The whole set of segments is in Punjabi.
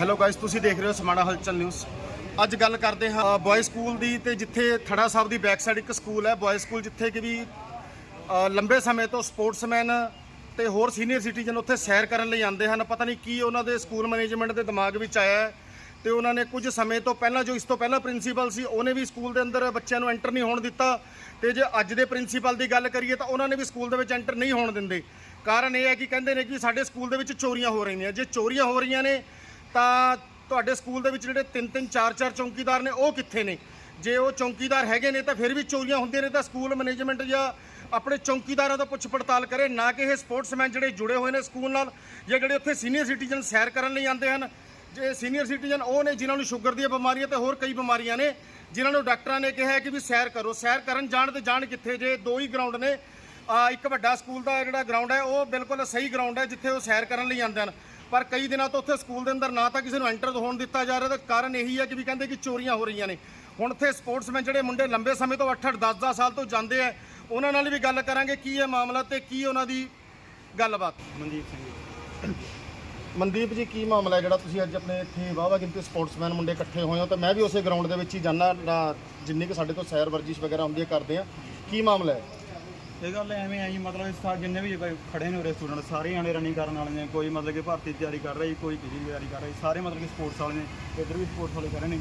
ਹੈਲੋ ਗਾਇਸ ਤੁਸੀਂ ਦੇਖ ਰਹੇ ਹੋ ਸਮਾਣਾ ਹਲਚਲ ਨਿਊਜ਼ ਅੱਜ ਗੱਲ ਕਰਦੇ ਹਾਂ ਬॉयਜ਼ ਸਕੂਲ ਦੀ ਤੇ ਜਿੱਥੇ ਥੜਾ ਸਾਹਿਬ ਦੀ ਬੈਕ ਸਾਈਡ ਇੱਕ ਸਕੂਲ ਹੈ। ਬॉयਜ਼ ਸਕੂਲ ਜਿੱਥੇ ਕਿ ਵੀ ਲੰਬੇ ਸਮੇਂ ਤੋਂ ਸਪੋਰਟਸਮੈਨ ਤੇ ਹੋਰ ਸੀਨੀਅਰ ਸਿਟੀਜ਼ਨ ਉੱਥੇ ਸੈਰ ਕਰਨ ਲਈ ਆਉਂਦੇ ਹਨ। ਪਤਾ ਨਹੀਂ ਕੀ ਉਹਨਾਂ ਦੇ ਸਕੂਲ ਮੈਨੇਜਮੈਂਟ ਦੇ ਦਿਮਾਗ ਵਿੱਚ ਆਇਆ ਹੈ ਤੇ ਉਹਨਾਂ ਨੇ ਕੁਝ ਸਮੇਂ ਤੋਂ ਪਹਿਲਾਂ ਜੋ ਇਸ ਤੋਂ ਪਹਿਲਾਂ ਪ੍ਰਿੰਸੀਪਲ ਸੀ, ਉਹਨੇ ਵੀ ਸਕੂਲ ਦੇ ਅੰਦਰ ਬੱਚਿਆਂ ਨੂੰ ਐਂਟਰ ਨਹੀਂ ਹੋਣ ਦਿੱਤਾ। ਤੇ ਜੇ ਅੱਜ ਦੇ ਪ੍ਰਿੰਸੀਪਲ ਦੀ ਗੱਲ ਕਰੀਏ ਤਾਂ ਉਹਨਾਂ ਨੇ ਵੀ ਸਕੂਲ ਦੇ ਵਿੱਚ ਐਂਟਰ ਨਹੀਂ ਹੋਣ ਦਿੰਦੇ। ਕਾਰਨ ਇਹ ਹੈ ਕਿ ਕਹਿੰਦੇ ਨੇ ਕਿ ਸਾਡੇ ਸਕੂਲ ਦੇ ਵਿੱਚ ਚੋਰੀਆਂ ਹੋ ਰਹੀਆਂ। ਜੇ ਚੋਰੀਆਂ ਹੋ ਰਹੀਆਂ ਨੇ ਤਾਂ ਤੁਹਾਡੇ ਸਕੂਲ ਦੇ ਵਿੱਚ ਜਿਹੜੇ ਤਿੰਨ ਤਿੰਨ, ਚਾਰ ਚਾਰ ਚੌਂਕੀਦਾਰ ਨੇ, ਉਹ ਕਿੱਥੇ ਨੇ? ਜੇ ਉਹ ਚੌਂਕੀਦਾਰ ਹੈਗੇ ਨੇ ਤਾਂ ਫਿਰ ਵੀ ਚੋਰੀਆਂ ਹੁੰਦੀਆਂ ਨੇ ਤਾਂ ਸਕੂਲ ਮੈਨੇਜਮੈਂਟ ਜਾਂ ਆਪਣੇ ਚੌਂਕੀਦਾਰਾਂ ਤੋਂ ਪੁੱਛ ਪੜਤਾਲ ਕਰੇ, ਨਾ ਕਿ ਇਹ ਸਪੋਰਟਸਮੈਨ ਜਿਹੜੇ ਜੁੜੇ ਹੋਏ ਨੇ ਸਕੂਲ ਨਾਲ ਜਾਂ ਜਿਹੜੇ ਉੱਥੇ ਸੀਨੀਅਰ ਸਿਟੀਜ਼ਨ ਸੈਰ ਕਰਨ ਲਈ ਆਉਂਦੇ ਹਨ। ਜੇ ਸੀਨੀਅਰ ਸਿਟੀਜ਼ਨ ਉਹ ਨੇ ਜਿਨ੍ਹਾਂ ਨੂੰ ਸ਼ੂਗਰ ਦੀਆਂ ਬਿਮਾਰੀਆਂ ਤੇ ਹੋਰ ਕਈ ਬਿਮਾਰੀਆਂ ਨੇ, ਜਿਨ੍ਹਾਂ ਨੂੰ ਡਾਕਟਰਾਂ ਨੇ ਕਿਹਾ ਕਿ ਵੀ ਸੈਰ ਕਰੋ। ਸੈਰ ਕਰਨ ਜਾਣ ਤੇ ਜਾਣ ਕਿੱਥੇ? ਜੇ ਦੋ ਹੀ ਗਰਾਊਂਡ ਨੇ ਇੱਕ ਵੱਡਾ ਸਕੂਲ ਦਾ ਜਿਹੜਾ ਗਰਾਊਂਡ ਹੈ, ਉਹ ਬਿਲਕੁਲ ਸਹੀ ਗਰਾਊਂਡ ਹੈ ਜਿੱਥੇ ਉਹ ਸੈਰ ਕਰਨ ਲਈ ਆਉਂਦੇ ਹਨ। ਪਰ ਕਈ ਦਿਨਾਂ ਤੋਂ ਉੱਥੇ ਸਕੂਲ ਦੇ ਅੰਦਰ ਨਾ ਤਾਂ ਕਿਸੇ ਨੂੰ ਐਂਟਰ ਹੋਣ ਦਿੱਤਾ ਜਾ ਰਿਹਾ ਤਾਂ ਕਾਰਨ ਇਹੀ ਹੈ ਕਿ ਵੀ ਕਹਿੰਦੇ ਕਿ ਚੋਰੀਆਂ ਹੋ ਰਹੀਆਂ ਨੇ। ਹੁਣ ਉੱਥੇ ਸਪੋਰਟਸਮੈਨ ਜਿਹੜੇ ਮੁੰਡੇ ਲੰਬੇ ਸਮੇਂ ਤੋਂ 8-8 10-10 ਸਾਲ ਤੋਂ ਜਾਂਦੇ ਆ ਉਹਨਾਂ ਨਾਲ ਵੀ ਗੱਲ ਕਰਾਂਗੇ ਕੀ ਹੈ ਮਾਮਲਾ ਤੇ ਕੀ ਉਹਨਾਂ ਦੀ ਗੱਲਬਾਤ। ਮਨਦੀਪ ਸਿੰਘ ਜੀ। ਮਨਦੀਪ ਜੀ ਕੀ ਮਾਮਲਾ ਹੈ ਜਿਹੜਾ ਤੁਸੀਂ ਅੱਜ ਆਪਣੇ ਇੱਥੇ ਵਾਹਵਾ ਗਿਣਤੀ ਸਪੋਰਟਸਮੈਨ ਮੁੰਡੇ ਇਕੱਠੇ ਹੋਏ ਹੋ ਤਾਂ ਮੈਂ ਵੀ ਉਸੇ ਗਰਾਊਂਡ ਦੇ ਵਿੱਚ ਹੀ ਜਾਣਾ ਜਿੰਨੀ ਕਿ ਸਾਡੇ ਤੋਂ ਸੈਰ ਵਰਜਿਸ਼ ਵਗੈਰਾ ਹੁੰਦੀ ਹੈ ਕਰਦੇ ਆ ਕੀ ਮਾਮਲਾ ਹੈ? ਇਹ ਗੱਲ ਐਵੇਂ ਆਈ ਮਤਲਬ ਇਸ ਸਾਲ ਜਿੰਨੇ ਵੀ ਬ- ਖੜੇ ਨੇ ਉਰੇ ਸਟੂਡੈਂਟ ਸਾਰੇ ਆਣੇ ਰਨਿੰਗ ਕਰਨ ਵਾਲੇ ਨੇ, ਕੋਈ ਮਤਲਬ ਕਿ ਭਰਤੀ ਦੀ ਤਿਆਰੀ ਕਰ ਰਿਹਾ ਜੀ ਕੋਈ ਕਿਸੇ ਦੀ ਤਿਆਰੀ ਕਰ ਰਿਹਾ ਜੀ ਸਾਰੇ ਮਤਲਬ ਕਿ ਸਪੋਰਟਸ ਵਾਲੇ ਨੇ, ਇੱਧਰ ਵੀ ਸਪੋਰਟਸ ਵਾਲੇ ਕਰ ਰਹੇ ਨੇ।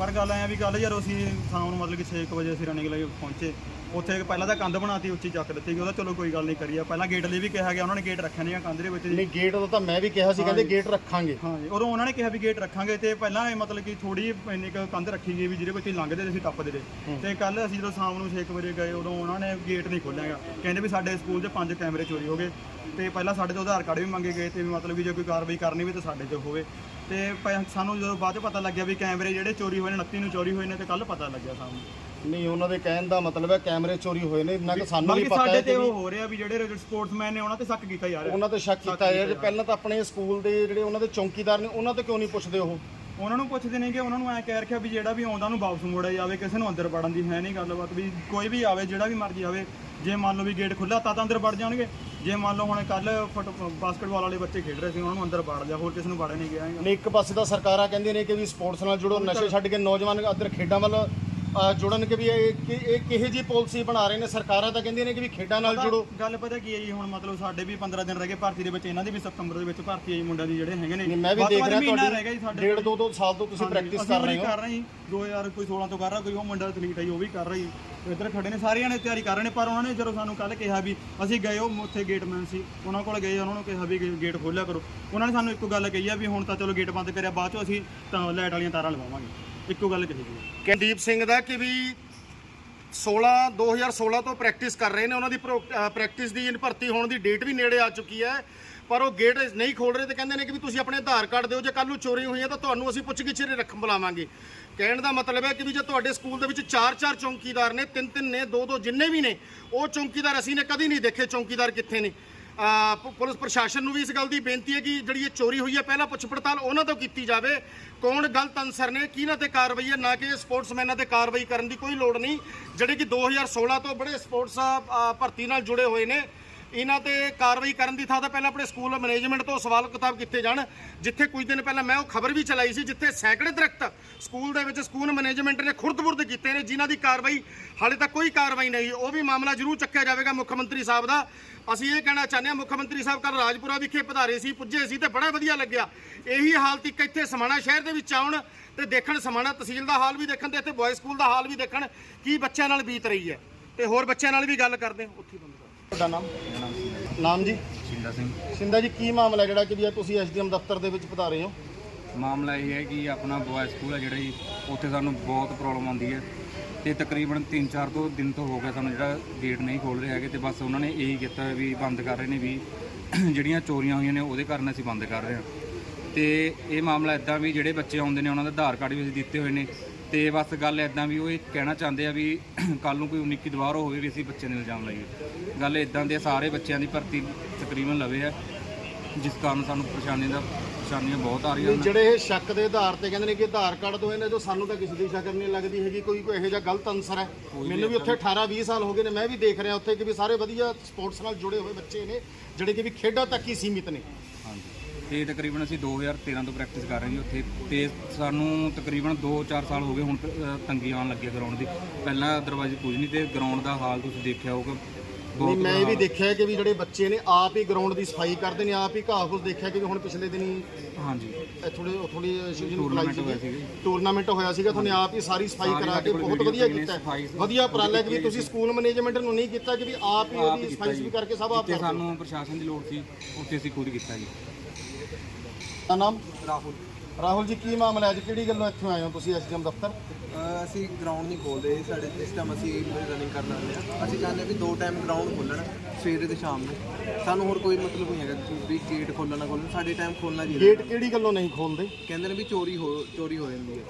ਪਰ ਗੱਲ ਐ ਵੀ ਕੱਲ ਯਾਰ ਅਸੀਂ ਸ਼ਾਮ ਨੂੰ ਮਤਲਬ ਕਿ 6 ਵਜੇ ਅਸੀਂ ਰਨਿੰਗ ਲਈ ਪਹੁੰਚੇ। ਉੱਥੇ ਪਹਿਲਾਂ ਤਾਂ ਕੰਧ ਬਣਾਤੀ ਉੱਚੀ ਚੱਕ ਦਿੱਤੀ ਗਈ ਉਹਦਾ ਚਲੋ ਕੋਈ ਗੱਲ ਨਹੀਂ ਕਰੀਆ ਪਹਿਲਾਂ ਗੇਟ ਲਈ ਵੀ ਕਿਹਾ ਗਿਆ ਉਹਨਾਂ ਨੇ ਗੇਟ ਰੱਖਿਆ ਨਹੀਂ ਕੰਧ ਦੇ ਵਿੱਚ ਨਹੀਂ ਗੇਟ ਦਾ ਤਾਂ ਮੈਂ ਵੀ ਕਿਹਾ ਸੀ ਕਹਿੰਦੇ ਹਾਂਜੀ। ਗੇਟ ਰੱਖਾਂਗੇ। ਹਾਂ ਜੀ ਉਦੋਂ ਉਹਨਾਂ ਨੇ ਕਿਹਾ ਵੀ ਗੇਟ ਰੱਖਾਂਗੇ ਤੇ ਪਹਿਲਾਂ ਇਹ ਮਤਲਬ ਕਿ ਥੋੜੀ ਇੰਨੀ ਕੁ ਕੰਧ ਰੱਖੀ ਗਈ ਵੀ ਜਿਹਦੇ ਵਿੱਚ ਲੰਘਦੇ ਤੇ ਅਸੀਂ ਟੱਪਦੇ ਤੇ ਤੇ ਕੱਲ ਅਸੀਂ ਜਦੋਂ ਸ਼ਾਮ ਨੂੰ 6 ਵਜੇ ਗਏ ਉਦੋਂ ਉਹਨਾਂ ਨੇ ਗੇਟ ਨਹੀਂ ਖੋਲ੍ਹਿਆਗਾ ਕਹਿੰਦੇ ਵੀ ਸਾਡੇ ਸਕੂਲ 'ਚ ਪੰਜ ਕੈਮਰੇ ਚੋਰੀ ਹੋ ਗਏ। ਤੇ ਪਹਿਲਾਂ ਸਾਡੇ ਤੋਂ ਆਧਾਰ ਕਾਰਡ ਵੀ ਮੰਗੇ ਗਏ ਤੇ ਮਤਲਬ ਵੀ ਜੇ ਕੋਈ ਕਾਰਵਾਈ ਕਰਨੀ ਵੀ ਤੇ ਸਾਡੇ 'ਚ ਹੋਵੇ। ਤੇ ਪ- ਸਾਨੂੰ ਜਦੋਂ ਬਾਅਦ 'ਚ ਪਤਾ ਲੱਗਿਆ ਵੀ ਕੈਮਰੇ ਜਿਹੜੇ ਚੋਰੀ ਹੋਏ ਨੇ 29 ਨੂੰ ਚੋਰੀ ਹੋਏ ਨੇ ਤੇ ਕੱਲ ਪਤਾ ਲੱਗਿਆ ਸਾਨੂੰ। ਨਹੀਂ ਉਹਨਾਂ ਦੇ ਕਹਿਣ ਦਾ ਮਤਲਬ ਹੈ ਕੈਮਰੇ ਚੋਰੀ ਹੋਏ ਨੇ ਇੰਨਾ ਕਿ ਸਾਨੂੰ ਵੀ ਬਲਕਿ ਪਤਾ ਸਾਡੇ ਹੈ ਤੇ ਕਿ ਉਹ ਹੋ ਰਿਹਾ ਵੀ ਜਿਹੜੇ ਸਪੋਰਟਸਮੈਨ ਨੇ ਉਹਨਾਂ ਤੇ ਸ਼ੱਕ ਕੀਤਾ ਜਾ ਰਿਹਾ ਉਹਨਾਂ ਤੇ ਸ਼ੱਕ ਕੀਤਾ ਹੈ ਜੇ ਪਹਿਲਾਂ ਤਾਂ ਆਪਣੇ ਸਕੂਲ ਦੇ ਜਿਹੜੇ ਉਹਨਾਂ ਦੇ ਚੌਂਕੀਦਾਰ ਨੇ ਉਹਨਾਂ ਤੋਂ ਕਿਉਂ ਨਹੀਂ ਪੁੱਛਦੇ ਉਹ? ਉਹਨਾਂ ਨੂੰ ਪੁੱਛਦੇ ਨੇ ਕਿ ਉਹਨਾਂ ਨੂੰ ਐ ਕਹਿ ਰੱਖਿਆ ਵੀ ਜਿਹੜਾ ਵੀ ਆਉਂਦਾ ਉਹਨੂੰ ਵਾਪਸ ਮੋੜਿਆ ਜਾਵੇ ਕਿਸੇ ਨੂੰ ਅੰਦਰ ਵੜਨ ਦੀ ਹੈ ਨਹੀਂ ਗੱਲਬਾਤ ਵੀ ਕੋਈ ਵੀ ਆਵੇ ਜਿਹੜਾ ਵੀ ਮਰਜ਼ੀ ਆਵੇ ਜੇ ਮੰਨ ਲਓ ਵੀ ਗੇਟ ਖੁੱਲਾ ਤਾਂ ਤਾਂ ਅੰਦਰ ਵੜ ਜਾਣਗੇ। ਜੇ ਮੰਨ ਲਓ ਹੁਣ ਕੱਲ ਬਾਸਕਟਬਾਲ ਵਾਲੇ ਬੱਚੇ ਖੇਡ ਰਹੇ ਸੀ, ਉਹਨਾਂ ਨੂੰ ਅੰਦਰ ਵੜ ਲਿਆ ਹੋਰ ਕਿਸੇ ਨੂੰ ਵੜਿਆ ਨਹੀਂ ਗਿਆ ਹੈਗਾ। ਨਹੀਂ, ਇੱਕ ਪਾਸੇ ਤਾਂ ਸਰਕਾਰਾਂ ਕਹਿੰਦੀਆਂ ਨੇ ਕਿ ਵੀ ਸਪੋਰਟਸ ਨਾਲ ਜੁੜੋ, ਨਸ਼ੇ ਛੱਡ ਕੇ ਨੌਜਵਾਨ ਅਦਰ ਖੇਡਾਂ ਵੱਲ ਜੁੜਨ ਕਿ ਵੀ ਇਹ ਕਿ ਇਹ ਕਿਹੋ ਜੀ ਪਾਲਿਸੀ ਬਣਾ ਰਹੇ ਨੇ? ਸਰਕਾਰਾਂ ਤਾਂ ਕਹਿੰਦੀਆਂ ਨੇ ਕਿ ਵੀ ਖੇਡਾਂ ਨਾਲ ਜੁੜੋ। ਗੱਲ ਪਤਾ ਕੀ ਹੈ ਜੀ ਹੁਣ ਮਤਲਬ ਸਾਡੇ ਵੀ 15 ਦਿਨ ਰਹਿ ਗਏ ਭਰਤੀ ਦੇ ਵਿੱਚ ਇਹਨਾਂ ਦੀ ਵੀ ਸਤੰਬਰ ਦੇ ਵਿੱਚ ਭਰਤੀ ਆਈ ਮੁੰਡਿਆਂ ਦੀ ਜਿਹੜੇ ਹੈਗੇ ਨੇ। ਮੈਂ ਵੀ ਦੇਖ ਰਿਹਾ ਜੀ ਤੁਹਾਡੀ ਡੇਢ ਦੋ ਦੋ ਸਾਲ ਤੋਂ ਤੁਸੀਂ ਪ੍ਰੈਕਟਿਸ ਕਰ ਰਹੇ ਹੋ। ਕਰ ਰਹੇ ਹਾਂ 2000 ਕੋਈ 16 ਤੋਂ ਕਰ ਰਿਹਾ ਕੋਈ ਉਹ ਮੁੰਡਾ ਤਲੀਟ ਆਈ ਉਹ ਵੀ ਕਰ ਰਹੀ। ਇੱਧਰ ਖੜੇ ਨੇ ਸਾਰਿਆਂ ਨੇ ਤਿਆਰੀ ਕਰ ਰਹੇ ਨੇ ਪਰ ਉਹਨਾਂ ਨੇ ਜਦੋਂ ਸਾਨੂੰ ਕੱਲ ਕਿਹਾ ਵੀ ਅਸੀਂ ਗਏ ਉਹ ਉੱਥੇ ਗੇਟਮੈਨ ਸੀ। ਉਹਨਾਂ ਕੋਲ ਗਏ ਉਹਨਾਂ ਨੂੰ ਕਿਹਾ ਵੀ ਗੇਟ ਖੋਲਿਆ ਕਰੋ। ਉਹਨਾਂ ਨੇ ਸਾਨੂੰ ਇੱਕੋ ਗੱਲ ਕਹੀ ਆ ਵੀ ਹੁਣ ਤਾਂ ਚਲੋ ਗੇਟ ਬੰਦ ਕਰਿਆ ਬਾਅਦ ਚੋਂ ਅਸੀਂ ਤਾਂ ਲਾਈਟ ਵਾਲੀਆਂ ਤਾਰਾਂ ਲਵਾਵਾਂਗੇ। ਇੱਕੋ ਗੱਲ ਕਹੀ ਗਈ। ਕਨਦੀਪ ਸਿੰਘ ਦਾ ਕਿ ਵੀ 16 2016 ਤੋਂ ਪ੍ਰੈਕਟਿਸ ਕਰ ਰਹੇ ਨੇ, ਉਹਨਾਂ ਦੀ ਪ੍ਰੈਕਟਿਸ ਦੀ ਭਰਤੀ ਹੋਣ ਦੀ ਡੇਟ ਵੀ ਨੇੜੇ ਆ ਚੁੱਕੀ ਹੈ, ਪਰ ਉਹ ਗੇਟ ਨਹੀਂ ਖੋਲ ਰਹੇ ਤੇ ਕਹਿੰਦੇ ਨੇ ਕਿ ਵੀ ਤੁਸੀਂ ਆਪਣੇ ਆਧਾਰ ਕਾਰਡ ਦਿਓ, ਜੇ ਕੱਲ ਨੂੰ ਚੋਰੀ ਹੋਈ ਹੈ ਤਾਂ ਤੁਹਾਨੂੰ ਅਸੀਂ ਪੁੱਛਗਿੱਛ ਰੱਖ, ਬੁਲਾਵਾਂਗੇ। ਕਹਿਣ ਦਾ ਮਤਲਬ ਹੈ ਕਿ ਵੀ ਜੇ ਤੁਹਾਡੇ ਸਕੂਲ ਦੇ ਵਿੱਚ ਚਾਰ ਚਾਰ ਚੌਂਕੀਦਾਰ ਨੇ ਤਿੰਨ ਤਿੰਨ ਨੇ ਦੋ ਦੋ ਜਿੰਨੇ ਵੀ ਨੇ, ਉਹ ਚੌਂਕੀਦਾਰ ਅਸੀਂ ਨੇ ਕਦੀ ਨਹੀਂ ਦੇਖੇ ਚੌਂਕੀਦਾਰ ਕਿੱਥੇ ਨੇ। ਪੁਲਿਸ ਪ੍ਰਸ਼ਾਸਨ ਨੂੰ ਵੀ ਇਸ ਗੱਲ ਦੀ ਬੇਨਤੀ ਹੈ ਕਿ ਜਿਹੜੀ ਇਹ ਚੋਰੀ ਹੋਈ ਹੈ, ਪਹਿਲਾਂ ਪੁੱਛ ਪੜਤਾਲ ਉਹਨਾਂ ਤੋਂ ਕੀਤੀ ਜਾਵੇ। ਕੌਣ ਗਲਤ ਅਨਸਰ ਨੇ, ਕਿਹਨਾਂ ਤੇ ਕਾਰਵਾਈ ਹੈ, ਨਾ ਕਿ ਸਪੋਰਟਸਮੈਨਾਂ ਤੇ ਕਾਰਵਾਈ ਕਰਨ ਦੀ ਕੋਈ ਲੋੜ ਨਹੀਂ। ਜਿਹੜੇ ਕਿ 2016 ਤੋਂ ਬੜੇ ਸਪੋਰਟਸ ਭਰਤੀ ਨਾਲ ਜੁੜੇ ਹੋਏ ਨੇ। ਇਹਨਾਂ ਤੇ ਕਾਰਵਾਈ ਕਰਨ ਦੀ ਥਾਂ ਤਾਂ ਪਹਿਲਾਂ ਆਪਣੇ ਸਕੂਲ ਮੈਨੇਜਮੈਂਟ ਤੋਂ ਸਵਾਲ ਕਿਤਾਬ ਕੀਤੇ ਜਾਣ, ਜਿੱਥੇ ਕੁਝ ਦਿਨ ਪਹਿਲਾਂ ਮੈਂ ਉਹ ਖਬਰ ਵੀ ਚਲਾਈ ਸੀ, ਜਿੱਥੇ ਸੈਂਕੜੇ ਦਰਖਤ ਸਕੂਲ ਦੇ ਵਿੱਚ ਸਕੂਲ ਮੈਨੇਜਮੈਂਟ ਨੇ ਖੁਰਦ-ਬੁਰਦ ਕੀਤੇ ਨੇ, ਜਿਨ੍ਹਾਂ ਦੀ ਕਾਰਵਾਈ ਹਾਲੇ ਤੱਕ ਕੋਈ ਕਾਰਵਾਈ ਨਹੀਂ ਉਹ ਵੀ ਮਾਮਲਾ ਜ਼ਰੂਰ ਚੱਕਿਆ ਜਾਵੇਗਾ ਮੁੱਖ ਮੰਤਰੀ ਸਾਹਿਬ ਦਾ। ਅਸੀਂ ਇਹ ਕਹਿਣਾ ਚਾਹੁੰਦੇ ਹਾਂ, ਮੁੱਖ ਮੰਤਰੀ ਸਾਹਿਬ ਕੱਲ ਰਾਜਪੁਰਾ ਵਿਖੇ ਪਧਾਰੇ ਸੀ, ਪੁੱਜੇ ਸੀ ਤੇ ਬੜਾ ਵਧੀਆ ਲੱਗਿਆ। ਇਹੀ ਹਾਲਤ ਇੱਕ ਇੱਥੇ ਸਮਾਣਾ ਸ਼ਹਿਰ ਦੇ ਵਿੱਚ ਆਉਣ ਤੇ ਦੇਖਣ ਸਮਾਣਾ ਤਹਿਸੀਲ ਦਾ ਹਾਲ ਵੀ ਦੇਖਣ ਤੇ ਇੱਥੇ ਬॉयਜ਼ ਸਕੂਲ ਦਾ ਹਾਲ ਵੀ ਦੇਖਣ ਕੀ ਬੱਚਿਆਂ ਨਾਲ ਬੀਤ ਰਹੀ ਹੈ। ਤੇ ਹੋਰ ਬੱਚਿਆਂ ਨਾਲ ਵੀ ਗੱਲ ਕਰਦੇ ਹਾਂ, ਉੱਥੇ ਬੰਦ ਤੁਹਾਡਾ ਨਾਮ? ਨਾਮ ਜੀ। ਸ਼ਿੰਦਾ ਸਿੰਘ। ਸਿੰਦਾ ਜੀ ਕੀ ਮਾਮਲਾ ਜਿਹੜਾ ਕਿ ਵੀ ਇਹ ਤੁਸੀਂ ਐਸਡੀਐਮ ਦਫ਼ਤਰ ਦੇ ਵਿੱਚ ਪਧਾਰੇ ਹੋ? ਮਾਮਲਾ ਇਹ ਹੈ ਕਿ ਆਪਣਾ ਬॉय ਸਕੂਲ ਹੈ ਜਿਹੜਾ ਜੀ ਉੱਥੇ ਸਾਨੂੰ ਬਹੁਤ ਪ੍ਰੋਬਲਮ ਆਉਂਦੀ ਹੈ। ਤੇ ਤਕਰੀਬਨ 3-4 ਤੋਂ ਦਿਨ ਤੋਂ ਹੋ ਗਿਆ ਸਾਨੂੰ ਜਿਹੜਾ ਗੇਟ ਨਹੀਂ ਖੋਲ ਰਹੇ ਹੈਗੇ ਤੇ ਬਸ ਉਹਨਾਂ ਨੇ ਇਹੀ ਕੀਤਾ ਵੀ ਬੰਦ ਕਰ ਰਹੇ ਨੇ ਵੀ ਜਿਹੜੀਆਂ ਚੋਰੀਆਂ ਹੋਈਆਂ ਨੇ ਉਹਦੇ ਕਾਰਨ ਅਸੀਂ ਬੰਦ ਕਰ ਰਹੇ ਹਾਂ। ਤੇ ਇਹ ਮਾਮਲਾ ਇਦਾਂ ਵੀ ਜਿਹੜੇ ਬੱਚੇ ਆਉਂਦੇ ਨੇ ਉਹਨਾਂ ਦਾ ਆਧਾਰ ਕਾਰਡ ਵੀ ਅਸੀਂ ਦਿੱਤੇ ਹੋਏ ਨੇ। ਤੇ ਬਸ ਗੱਲ ਇਦਾਂ ਵੀ ਉਹ ਇਹ ਕਹਿਣਾ ਚਾਹੁੰਦੇ ਆ ਵੀ ਕੱਲ ਨੂੰ ਕੋਈ 19 ਦੁਬਾਰਾ ਹੋਵੇ ਵੀ ਅਸੀਂ ਬੱਚੇ ਨੇ ਇਲਜ਼ਾਮ ਲਾਈਏ। ਗੱਲ ਇਦਾਂ ਦੇ ਸਾਰੇ ਬੱਚਿਆਂ ਦੀ ਭਰਤੀ ਤਕਰੀਬਨ ਲਵੇ ਆ ਜਿਸ ਕਾਰਨ ਸਾਨੂੰ ਪਰੇਸ਼ਾਨੀ ਦਾ ਪਰੇਸ਼ਾਨੀਆਂ ਬਹੁਤ ਆ ਰਹੀਆਂ ਹਨ। ਜਿਹੜੇ ਇਹ ਸ਼ੱਕ ਦੇ ਆਧਾਰ ਤੇ ਕਹਿੰਦੇ ਨੇ ਕਿ ਆਧਾਰ ਕਾਰਡ ਤੋਂ ਇਹਨੇ ਜੋ ਸਾਨੂੰ ਤਾਂ ਕਿਸੇ ਦੀ ਸ਼ਕਲ ਨਹੀਂ ਲੱਗਦੀ ਹੈਗੀ ਕੋਈ ਕੋਈ ਇਹੋ ਜਿਹਾ ਗਲਤ ਅਨਸਰ ਹੈ। ਮੈਨੂੰ ਵੀ ਉੱਥੇ 18 20 ਸਾਲ ਹੋ ਗਏ ਨੇ ਮੈਂ ਵੀ ਦੇਖ ਰਿਹਾ ਉੱਥੇ ਕਿ ਵੀ ਸਾਰੇ ਵਧੀਆ ਸਪੋਰਟਸ ਨਾਲ ਜੁੜੇ ਹੋਏ ਬੱਚੇ ਨੇ ਜਿਹੜੇ ਕਿ ਵੀ ਖੇਡਾਂ ਤੱਕ ਹੀ ਸੀਮਿਤ ਨੇ। ਤੇ ਤਕਰੀਬਨ ਅਸੀਂ 2013 ਤੋਂ ਪ੍ਰੈਕਟਿਸ ਕਰ ਰਹੇ ਜੀ ਉੱਥੇ ਤੇ ਸਾਨੂੰ ਤਕਰੀਬਨ 2-4 ਸਾਲ ਹੋ ਗਏ ਹੁਣ ਅ, ਤੰਗੀ ਆਉਣ ਲੱਗੀ ਗਰਾਊਂਡ ਦੀ। ਪਹਿਲਾਂ ਅਦਰਵਾਈਜ਼ ਕੁਝ ਨਹੀਂ ਤੇ ਗਰਾਊਂਡ ਦਾ ਹਾਲ ਤੁਸੀਂ ਦੇਖਿਆ ਹੋਊਗਾ। ਨਹੀਂ ਮੈਂ ਇਹ ਵੀ ਬੁਰਾ ਦੇਖਿਆ ਕਿ ਵੀ ਜਿਹੜੇ ਬੱਚੇ ਨੇ ਆਪ ਹੀ ਗਰਾਊਂਡ ਦੀ ਸਫ਼ਾਈ ਕਰਦੇ ਨੇ ਆਪ ਹੀ ਘਾਹ ਫੂਸ ਦੇਖਿਆ ਕਿ ਵੀ ਹੁਣ ਪਿਛਲੇ ਦਿਨੀ ਹਾਲ। ਹਾਂਜੀ ਥੋੜੀ ਥੋੜੀ Tournament ਹੋਇਆ ਸੀਗਾ। ਜੀ। ਟੂਰਨਾਮੈਂਟ ਹੋਇਆ ਸੀਗਾ ਤੁਹਾਨੂੰ ਆਪ ਹੀ ਸਾਰੀ ਸਫ਼ਾਈ ਸਾਰੀ ਕਰਾ ਸਾਡੇ ਕੇ ਕੋਲ ਬਹੁਤ video ਵਧੀਆ ਪਈ ਨੇ, ਕੀਤਾ ਸਫ਼ਾਈ ਹੈ। ਵਧੀਆ ਉਪਰਾਲਾ ਕਿ ਵੀ ਤੁਸੀਂ ਸਕੂਲ ਮੈਨੇਜਮੈਂਟ ਨੂੰ ਨਹੀਂ ਕੀਤਾ ਕਿ ਵੀ ਆਪ ਹੀ ਆਪ ਉਹਦੀ ਕੀਤਾ ਸਫ਼ਾਈ ਜੀ। ਵੀ ਕਰਕੇ ਸਭ ਆਪ ਜਿੱਥੇ ਕਰਦੇ ਸਾਨੂੰ ਪ੍ਰਸ਼ਾਸਨ ਦੀ ਲੋੜ ਸੀ ਉੱਥੇ ਅਸੀਂ ਖੁਦ ਕੀਤਾ ਜੀ। ਦਾ ਨਾਮ? ਰਾਹੁਲ। ਰਾਹੁਲ ਜੀ ਕੀ ਮਾਮਲਾ ਹੈ ਅੱਜ ਕਿਹੜੀ ਗੱਲੋਂ ਇੱਥੋਂ ਆਏ ਹੋ ਤੁਸੀਂ ਐਸਡੀਐਮ ਦਫ਼ਤਰ? ਅਹ ਅਸੀਂ ਗਰਾਊਂਡ ਨਹੀਂ ਖੋਲਦੇ ਸਾਡੇ ਸਿਸਟਮ ਅਸੀਂ ਰਨਿੰਗ ਕਰਨ ਆਉਂਦੇ ਆ। ਅਸੀਂ ਚਾਹੁੰਦੇ ਹਾਂ ਵੀ ਦੋ ਟਾਈਮ ਗਰਾਊਂਡ ਖੋਲਣ ਸਵੇਰੇ ਤੇ ਸ਼ਾਮ ਨੂੰ। ਸਾਨੂੰ ਹੋਰ ਕੋਈ ਮਤਲਬ ਨਹੀਂ ਹੈਗਾ ਕਿ ਵੀ ਗੇਟ ਖੋਲਣਾ ਖੋਲਣ। ਸਾਡੇ ਟਾਈਮ ਖੋਲਣਾ ਜੀ ਗੇਟ ਕਿਹੜੀ ਗੱਲੋਂ ਨਹੀਂ ਖੋਲਦੇ? ਕਹਿੰਦੇ ਨੇ ਵੀ ਚੋਰੀ ਹੋ ਚੋਰੀ ਹੋ ਜਾਂਦੀ ਹੈ।